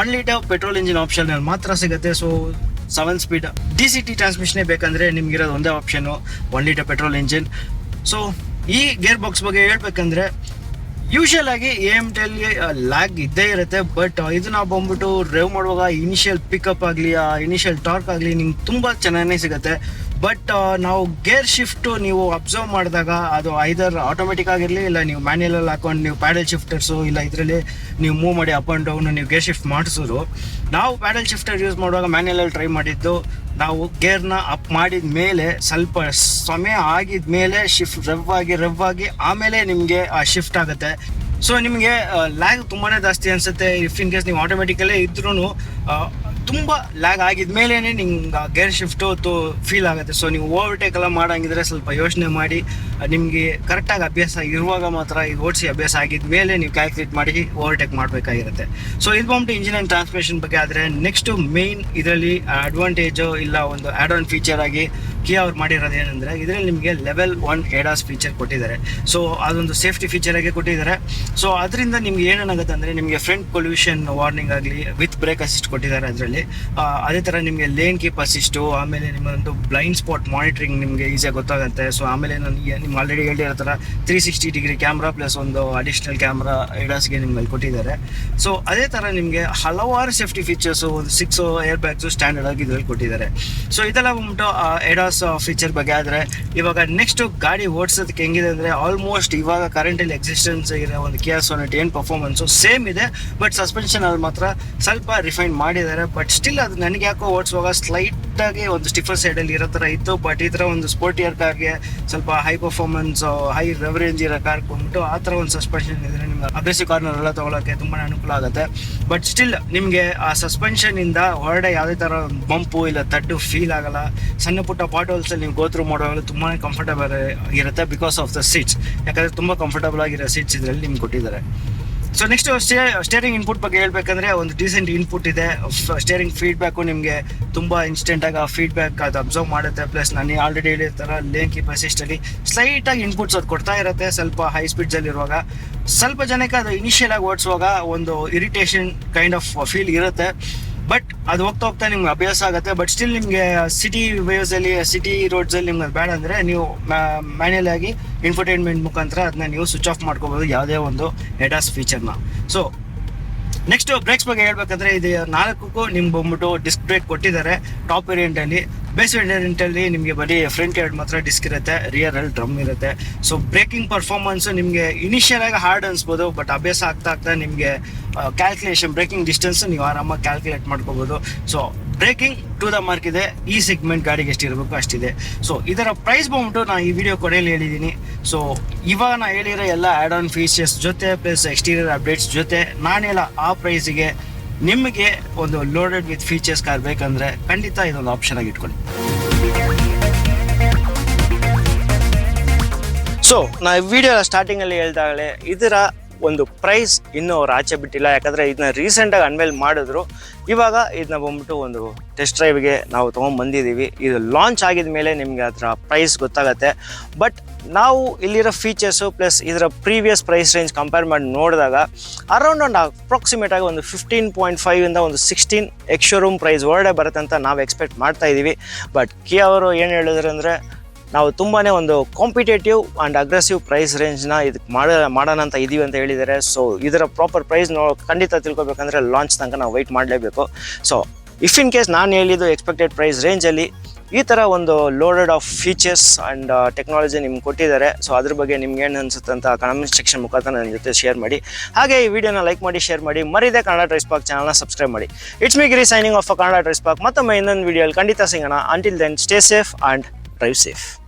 Speaker 1: one litre petrol engine option ಮಾತ್ರ ಸಿಗುತ್ತೆ. So seven speed D C T ಟ್ರಾನ್ಸ್ಮಿಷನೇ ಬೇಕಂದ್ರೆ ನಿಮ್ಗಿರೋದು ಒಂದೇ option one litre petrol engine so ಈ ಗೇರ್ ಬಾಕ್ಸ್ ಬಗ್ಗೆ ಹೇಳ್ಬೇಕಂದ್ರೆ ಯೂಶಲ್ ಆಗಿ ಎ ಎಂ ಟೆಲ್ಲಿ ಲ್ಯಾಗ್ ಇದ್ದೇ ಇರುತ್ತೆ ಬಟ್ ಇದು ನಾವು ಬಂದ್ಬಿಟ್ಟು ಡ್ರೈವ್ ಮಾಡುವಾಗ ಇನಿಷಿಯಲ್ ಪಿಕಪ್ ಆಗಲಿ, ಆ ಇನಿಷಿಯಲ್ ಟಾರ್ಕ್ ಆಗಲಿ, ನಿಮ್ಗೆ ತುಂಬ ಚೆನ್ನಾಗೇ ಸಿಗುತ್ತೆ. ಬಟ್ ನಾವು ಗೇರ್ ಶಿಫ್ಟು ನೀವು ಅಬ್ಸರ್ವ್ ಮಾಡಿದಾಗ ಅದು ಐದರ್ ಆಟೋಮೆಟಿಕ್ ಆಗಿರಲಿ, ಇಲ್ಲ ನೀವು ಮ್ಯಾನ್ಯಲಲ್ಲಿ ಹಾಕೊಂಡು ನೀವು ಪ್ಯಾಡಲ್ ಶಿಫ್ಟರ್ಸು ಇಲ್ಲ ಇದರಲ್ಲಿ ನೀವು ಮೂವ್ ಮಾಡಿ ಅಪ್ ಆ್ಯಂಡ್ ಡೌನ್ ನೀವು ಗೇರ್ ಶಿಫ್ಟ್ ಮಾಡಿಸೋದು. ನಾವು ಪ್ಯಾಡಲ್ ಶಿಫ್ಟರ್ ಯೂಸ್ ಮಾಡುವಾಗ ಮ್ಯಾನ್ಯಲಲ್ಲಿ ಟ್ರೈ ಮಾಡಿದ್ದು. ನಾವು ಗೇರ್ನ ಅಪ್ ಮಾಡಿದ ಮೇಲೆ ಸ್ವಲ್ಪ ಸಮಯ ಆಗಿದ ಮೇಲೆ ಶಿಫ್ಟ್ ರವ್ ಆಗಿ ರವ್ ಆಗಿ ಆಮೇಲೆ ನಿಮಗೆ, ಆ ಶಿಫ್ಟ್ ಆಗುತ್ತೆ. ಸೊ ನಿಮಗೆ ಲ್ಯಾಗ್ ತುಂಬಾ ಜಾಸ್ತಿ ಅನಿಸುತ್ತೆ. ಇಫ್ ಇನ್ ಕೇಸ್ ನೀವು ಆಟೋಮೆಟಿಕಲ್ಲೇ ಇದ್ರೂ ತುಂಬ ಲ್ಯಾಗ್ ಆಗಿದ ನಿಮ್ಗೆ ಗೇರ್ ಶಿಫ್ಟು ತು ಫೀಲ್ ಆಗುತ್ತೆ. ಸೊ ನೀವು ಓವರ್ಟೇಕ್ ಎಲ್ಲ ಮಾಡಂಗಿದ್ರೆ ಸ್ವಲ್ಪ ಯೋಚನೆ ಮಾಡಿ ನಿಮಗೆ ಕರೆಕ್ಟಾಗಿ ಅಭ್ಯಾಸ ಇರುವಾಗ ಮಾತ್ರ ಈ ಓಡಿಸಿ ಅಭ್ಯಾಸ ಆಗಿದ್ಮೇಲೆ ನೀವು ಕ್ಯಾಲ್ಕುಲೇಟ್ ಮಾಡಿ ಓವರ್ಟೇಕ್ ಮಾಡಬೇಕಾಗಿರುತ್ತೆ. ಸೊ ಇದು ಬಂದ್ಬಿಟ್ಟು ಇಂಜಿನ್ ಆ್ಯಂಡ್ ಟ್ರಾನ್ಸ್ಮಿಷನ್ ಬಗ್ಗೆ ಆದರೆ ನೆಕ್ಸ್ಟ್ ಮೇನ್ ಇದರಲ್ಲಿ ಅಡ್ವಾಂಟೇಜು ಇಲ್ಲ ಒಂದು ಆ್ಯಡ್ ಆನ್ ಫೀಚರ್ ಆಗಿ ಕಿಯಾ ಅವ್ರು ಮಾಡಿರೋದು ಏನಂದರೆ, ಇದರಲ್ಲಿ ನಿಮಗೆ ಲೆವೆಲ್ ಒನ್ ಎಡಾಸ್ ಫೀಚರ್ ಕೊಟ್ಟಿದ್ದಾರೆ. ಸೊ ಅದೊಂದು ಸೇಫ್ಟಿ ಫೀಚರ್ ಆಗಿ ಕೊಟ್ಟಿದ್ದಾರೆ. ಸೊ ಅದರಿಂದ ನಿಮ್ಗೆ ಏನೇನಾಗುತ್ತೆ ಅಂದರೆ, ನಿಮಗೆ ಫ್ರಂಟ್ ಪೊಲ್ಯೂಷನ್ ವಾರ್ನಿಂಗ್ ಆಗಲಿ ವಿತ್ ಬ್ರೇಕ್ ಅಸಿಸ್ಟ್ ಕೊಟ್ಟಿದ್ದಾರೆ ಅದರಲ್ಲಿ. ಅದೇ ಥರ ನಿಮಗೆ ಲೇನ್ ಕೀಪ್ ಅಸಿಸ್ಟು ಆಮೇಲೆ ನಿಮ್ಮೊಂದು ಬ್ಲೈಂಡ್ ಸ್ಪಾಟ್ ಮಾನಿಟ್ರಿಂಗ್ ನಿಮಗೆ ಈಸಿಯಾಗಿ ಗೊತ್ತಾಗುತ್ತೆ. ಸೊ ಆಮೇಲೆ ನನಗೆ ನಿಮ್ಗೆ ಆಲ್ರೆಡಿ ಹೇಳಿರೋ ಥರ three sixty degree camera plus ಒಂದು ಅಡಿಷ್ನಲ್ ಕ್ಯಾಮ್ರಾ ಎಡಾಸ್ಗೆ ನಿಮ್ಗೆ ಕೊಟ್ಟಿದ್ದಾರೆ. ಸೊ ಅದೇ ಥರ ನಿಮಗೆ ಹಲವಾರು ಸೇಫ್ಟಿ ಫೀಚರ್ಸು ಒಂದು ಸಿಕ್ಸ್ ಏರ್ ಬ್ಯಾಗ್ಸು ಸ್ಟ್ಯಾಂಡರ್ಡ್ ಆಗಿ ಇದರಲ್ಲಿ ಕೊಟ್ಟಿದ್ದಾರೆ. ಸೊ ಇದೆಲ್ಲ ಬಂದ್ಬಿಟ್ಟು ಎಡಾಸ್ ಫೀಚರ್ ಬಗ್ಗೆ ಆದರೆ, ಇವಾಗ ನೆಕ್ಸ್ಟ್ ಗಾಡಿ ಓಡಿಸೋದಕ್ಕೆ ಹೆಂಗಿದೆ ಅಂದರೆ ಆಲ್ಮೋಸ್ಟ್ ಇವಾಗ ಕರೆಂಟಲ್ಲಿ ಎಕ್ಸಿಸ್ಟೆನ್ಸ್ ಇರೋ ಒಂದು ಕೆ ಆರ್ ಸೊನೆಟ್ ಏನು ಪರ್ಫಾರ್ಮೆನ್ಸು ಸೇಮ್ ಇದೆ ಬಟ್ ಸಸ್ಪೆನ್ಷನ್ ಅಲ್ಲಿ ಮಾತ್ರ ಸ್ವಲ್ಪ ರಿಫೈನ್ ಮಾಡಿದ್ದಾರೆ ಬಟ್ ಸ್ಟಿಲ್ ಅದು ನನಗೆ ಯಾಕೋ ಓಡಿಸುವಾಗ ಸ್ಲೈಟ್ ಆಗಿ ಒಂದು ಸ್ಟಿಫರ್ ಸೈಡಲ್ಲಿ ಇರೋ ಥರ ಇತ್ತು. ಬಟ್ ಈ ಥರ ಒಂದು ಸ್ಪೋರ್ಟಿಯರ್ ಕಾರ್ಗೆ ಸ್ವಲ್ಪ ಹೈ ಪರ್ಫಾರ್ಮೆನ್ಸ್ ಹೈ ರೆವರೇಂಜ್ ಇರೋ ಕಾರ್ ಬಂದ್ಬಿಟ್ಟು ಆ ಥರ ಒಂದು ಸಸ್ಪೆನ್ಷನ್ ಇದ್ರೆ ನಿಮ್ಗೆ ಅಗ್ರೆಸಿವ್ ಕಾರ್ನರ್ ಎಲ್ಲ ತೊಗೊಳಕ್ಕೆ ತುಂಬಾ ಅನುಕೂಲ ಆಗುತ್ತೆ. ಬಟ್ ಸ್ಟಿಲ್ ನಿಮಗೆ ಆ ಸಸ್ಪೆನ್ಷನ್ ಇಂದ ಹೊರಡೆ ಯಾವುದೇ ಥರ ಬಂಪು ಇಲ್ಲ, ತಡ್ಡು ಫೀಲ್ ಆಗಲ್ಲ. ಸಣ್ಣ ಪುಟ್ಟ ಪಾಟೋಲ್ಸ್ ನೀವು ಗೋತ್ರು ಮಾಡುವಾಗಲೂ ತುಂಬಾ ಕಂಫರ್ಟಬಲ್ ಇರುತ್ತೆ ಬಿಕಾಸ್ ಆಫ್ ದ ಸೀಟ್ಸ್ ಯಾಕಂದ್ರೆ ತುಂಬ ಕಂಫರ್ಟಬಲ್ ಆಗಿರೋ ಸೀಟ್ಸ್ ಇದರಲ್ಲಿ ನಿಮ್ಗೆ ಕೊಟ್ಟಿದ್ದಾರೆ. ಸೊ ನೆಕ್ಸ್ಟ್ ಸ್ಟೇರಿಂಗ್ ಇನ್ಪುಟ್ ಬಗ್ಗೆ ಹೇಳ್ಬೇಕಂದ್ರೆ ಒಂದು ಡೀಸೆಂಟ್ ಇನ್ಪುಟ್ ಇದೆ. ಸ್ಟೇರಿಂಗ್ ಫೀಡ್ಬ್ಯಾಕು ನಿಮಗೆ ತುಂಬ ಇನ್ಸ್ಟೆಂಟ್ ಆಗಿ ಆ ಫೀಡ್ಬ್ಯಾಕ್ ಅದು ಅಬ್ಸರ್ವ್ ಮಾಡುತ್ತೆ. ಪ್ಲಸ್ ನಾನು ಆಲ್ರೆಡಿ ಹೇಳಿರ್ತಾರ ಲೇನ್ ಕೀಪ್ ಅಸಿಸ್ಟಲ್ಲಿ ಸ್ಲೈಟ್ ಆಗಿ ಇನ್ಪುಟ್ಸ್ ಅದು ಕೊಡ್ತಾ ಇರುತ್ತೆ, ಸ್ವಲ್ಪ ಹೈ ಸ್ಪೀಡ್ಸಲ್ಲಿ ಇರುವಾಗ. ಸ್ವಲ್ಪ ಜನಕ್ಕೆ ಅದು ಇನಿಷಿಯಲ್ ಆಗಿ ಓಡಿಸುವಾಗ ಒಂದು ಇರಿಟೇಷನ್ ಕೈಂಡ್ ಆಫ್ ಫೀಲ್ ಇರುತ್ತೆ. ಬಟ್ ಅದು ಹೋಗ್ತಾ ಹೋಗ್ತಾ ನಿಮ್ಗೆ ಅಭ್ಯಾಸ ಆಗುತ್ತೆ. ಬಟ್ ಸ್ಟಿಲ್ ನಿಮಗೆ ಸಿಟಿ ವೇವ್ಸ್ ಅಲ್ಲಿ ಸಿಟಿ ರೋಡ್ಸ್ ಅಲ್ಲಿ ನಿಮ್ಗೆ ಅದು ಬೇಡ ಅಂದ್ರೆ ನೀವು ಮ್ಯಾನ್ಯಲ್ ಆಗಿ ಇನ್ಫರ್ಟೈನ್ಮೆಂಟ್ ಮುಖಾಂತರ ಅದನ್ನ ನೀವು ಸ್ವಿಚ್ ಆಫ್ ಮಾಡ್ಕೋಬಹುದು ಯಾವುದೇ ಒಂದು ಎಡಾಸ್ ಫೀಚರ್ನ ಸೊ ನೆಕ್ಸ್ಟ್ ಬ್ರೇಕ್ಸ್ ಬಗ್ಗೆ ಹೇಳ್ಬೇಕಂದ್ರೆ ಇದು ನಾಲ್ಕಕ್ಕೂ ನಿಮ್ಗೆ ಬಂದ್ಬಿಟ್ಟು ಡಿಸ್ಕ್ ಬ್ರೇಕ್ ಕೊಟ್ಟಿದ್ದಾರೆ. ಟಾಪ್ ವೇರಿಯಂಟ್ ಅಲ್ಲಿ ಬೇಸ್ ವೇರಿಯಂಟಲ್ಲಿ ನಿಮಗೆ ಬರೀ ಫ್ರಂಟ್ ಎರಡು ಮಾತ್ರ ಡಿಸ್ಕ್ ಇರುತ್ತೆ ರಿಯರ್ ಅಲ್ಲಿ ಡ್ರಮ್ ಇರುತ್ತೆ. ಸೊ ಬ್ರೇಕಿಂಗ್ ಪರ್ಫಾರ್ಮೆನ್ಸ್ ನಿಮಗೆ ಇನಿಷಿಯಲ್ ಆಗಿ ಹಾರ್ಡ್ ಅನ್ಸ್ಬೋದು ಬಟ್ ಅಭ್ಯಾಸ ಆಗ್ತಾ ಆಗ್ತಾ ನಿಮಗೆ ಕ್ಯಾಲ್ಕುಲೇಷನ್ ಬ್ರೇಕಿಂಗ್ ಡಿಸ್ಟೆನ್ಸ್ ನೀವು ಆರಾಮಾಗಿ ಕ್ಯಾಲ್ಕುಲೇಟ್ ಮಾಡ್ಕೋಬೋದು. So braking to the mark ಇದೆ, ಈ ಸೆಗ್ಮೆಂಟ್ ಗಾಡಿಗೆ ಎಷ್ಟಿರಬೇಕು ಅಷ್ಟಿದೆ. ಸೊ ಇದರ ಪ್ರೈಸ್ ಬಂದ್ಬಿಟ್ಟು ನಾನು ಈ ವಿಡಿಯೋ ಕೊನೆಯಲ್ಲಿ ಹೇಳಿದ್ದೀನಿ ಸೊ ಇವಾಗ ನಾನು ಹೇಳಿರೋ ಎಲ್ಲ ಆ್ಯಡ್ ಆನ್ ಫೀಚರ್ಸ್ ಜೊತೆ ಪ್ಲಸ್ ಎಕ್ಸ್ಟೀರಿಯರ್ ಅಪ್ಡೇಟ್ಸ್ ಜೊತೆ, ನಾನೆಲ್ಲ ಆ ಪ್ರೈಸಿಗೆ ನಿಮಗೆ ಒಂದು ಲೋಡೆಡ್ ವಿತ್ ಫೀಚರ್ಸ್ ಕಾರ್ ಬೇಕಂದ್ರೆ ಖಂಡಿತ ಇದೊಂದು ಆಪ್ಷನ್ ಆಗಿ ಇಟ್ಕೊಳ್ಳಿ. ಸೊ ನಾ ವಿಡಿಯೋ ಸ್ಟಾರ್ಟಿಂಗಲ್ಲಿ ಹೇಳ್ದಾಗಲೇ ಇದರ ಒಂದು ಪ್ರೈಸ್ ಇನ್ನೂ ಅವ್ರು ಆಚೆ ಬಿಟ್ಟಿಲ್ಲ. ಯಾಕಂದರೆ ಇದನ್ನ ರೀಸೆಂಟಾಗಿ ಅನ್ಮೇಲ್ ಮಾಡಿದ್ರು. ಇವಾಗ ಇದನ್ನ ಬಂದ್ಬಿಟ್ಟು ಒಂದು ಟೆಸ್ಟ್ ಡ್ರೈವ್ಗೆ ನಾವು ತೊಗೊಂಬಂದಿದ್ದೀವಿ ಇದು ಲಾಂಚ್ ಆಗಿದ ಮೇಲೆ ನಿಮಗೆ ಅದರ ಪ್ರೈಸ್ ಗೊತ್ತಾಗತ್ತೆ. ಬಟ್ ನಾವು ಇಲ್ಲಿರೋ ಫೀಚರ್ಸು ಪ್ಲಸ್ ಇದರ ಪ್ರೀವಿಯಸ್ ಪ್ರೈಸ್ ರೇಂಜ್ ಕಂಪೇರ್ ಮಾಡಿ ನೋಡಿದಾಗ ಅರೌಂಡ್ ಒಂದು ಅಪ್ರಾಕ್ಸಿಮೇಟ್ ಆಗಿ ಒಂದು ಫಿಫ್ಟೀನ್ ಪಾಯಿಂಟ್ ಫೈವ್ ಇಂದ ಒಂದು ಸಿಕ್ಸ್ಟೀನ್ ಎಕ್ಸ್ ಶೋರೂಮ್ ಪ್ರೈಸ್ ಹೊರಡೆ ಬರುತ್ತೆ ಅಂತ ನಾವು ಎಕ್ಸ್ಪೆಕ್ಟ್ ಮಾಡ್ತಾ ಇದ್ದೀವಿ ಬಟ್ ಕಿ ಅವರು ಏನು ಹೇಳಿದ್ರು ಅಂದರೆ ನಾವು ತುಂಬಾ ಒಂದು ಕಾಂಪಿಟೇಟಿವ್ ಆ್ಯಂಡ್ ಅಗ್ರೆಸಿವ್ ಪ್ರೈಸ್ ರೇಂಜ್ನ ಇದಕ್ಕೆ ಮಾಡ, ಮಾಡೋಣ ಅಂತ ಇದ್ದೀವಿ ಅಂತ ಹೇಳಿದ್ದಾರೆ. ಸೊ ಇದರ ಪ್ರಾಪರ್ ಪ್ರೈಸ್ ನೋ ಖಂಡಿತ ತಿಳ್ಕೊಬೇಕಂದ್ರೆ ಲಾಂಚ್ ತನಕ ನಾವು ವೆಯ್ಟ್ ಮಾಡಲೇಬೇಕು. ಸೊ ಇಫ್ ಇನ್ ಕೇಸ್ ನಾನು ಹೇಳಿದ್ದು ಎಕ್ಸ್ಪೆಕ್ಟೆಡ್ ಪ್ರೈಸ್ ರೇಂಜಲ್ಲಿ ಈ ಥರ ಒಂದು loaded of features and technology ನಿಮ್ಗೆ ಕೊಟ್ಟಿದ್ದಾರೆ. ಸೊ ಅದ್ರ ಬಗ್ಗೆ ನಿಮ್ಗೆ ಏನು ಅನಿಸುತ್ತೆ ಅಂತ ಕಮೆಂಟ್ ಸೆಕ್ಷನ್ ಮುಖಾಂತರ ನನ್ನ ಜೊತೆ ಶೇರ್ ಮಾಡಿ. ಹಾಗೆ ಈ ವಿಡಿಯೋನ ಲೈಕ್ ಮಾಡಿ ಶೇರ್ ಮಾಡಿ. ಮರಿದೆ ಕನ್ನಡ ಟ್ರೈಸ್ ಪಾಕ್ ಚಾನಲ್ನ ಸಬ್ಸ್ಕ್ರೈಬ್ ಮಾಡಿ. It's me Giri signing off Kannada DriveSpark ಮತ್ತೊಮ್ಮೆ ಇನ್ನೊಂದು ವಿಡಿಯೋಲಿ ಖಂಡಿತ ಸಿಗೋಣ. Until then stay safe and drive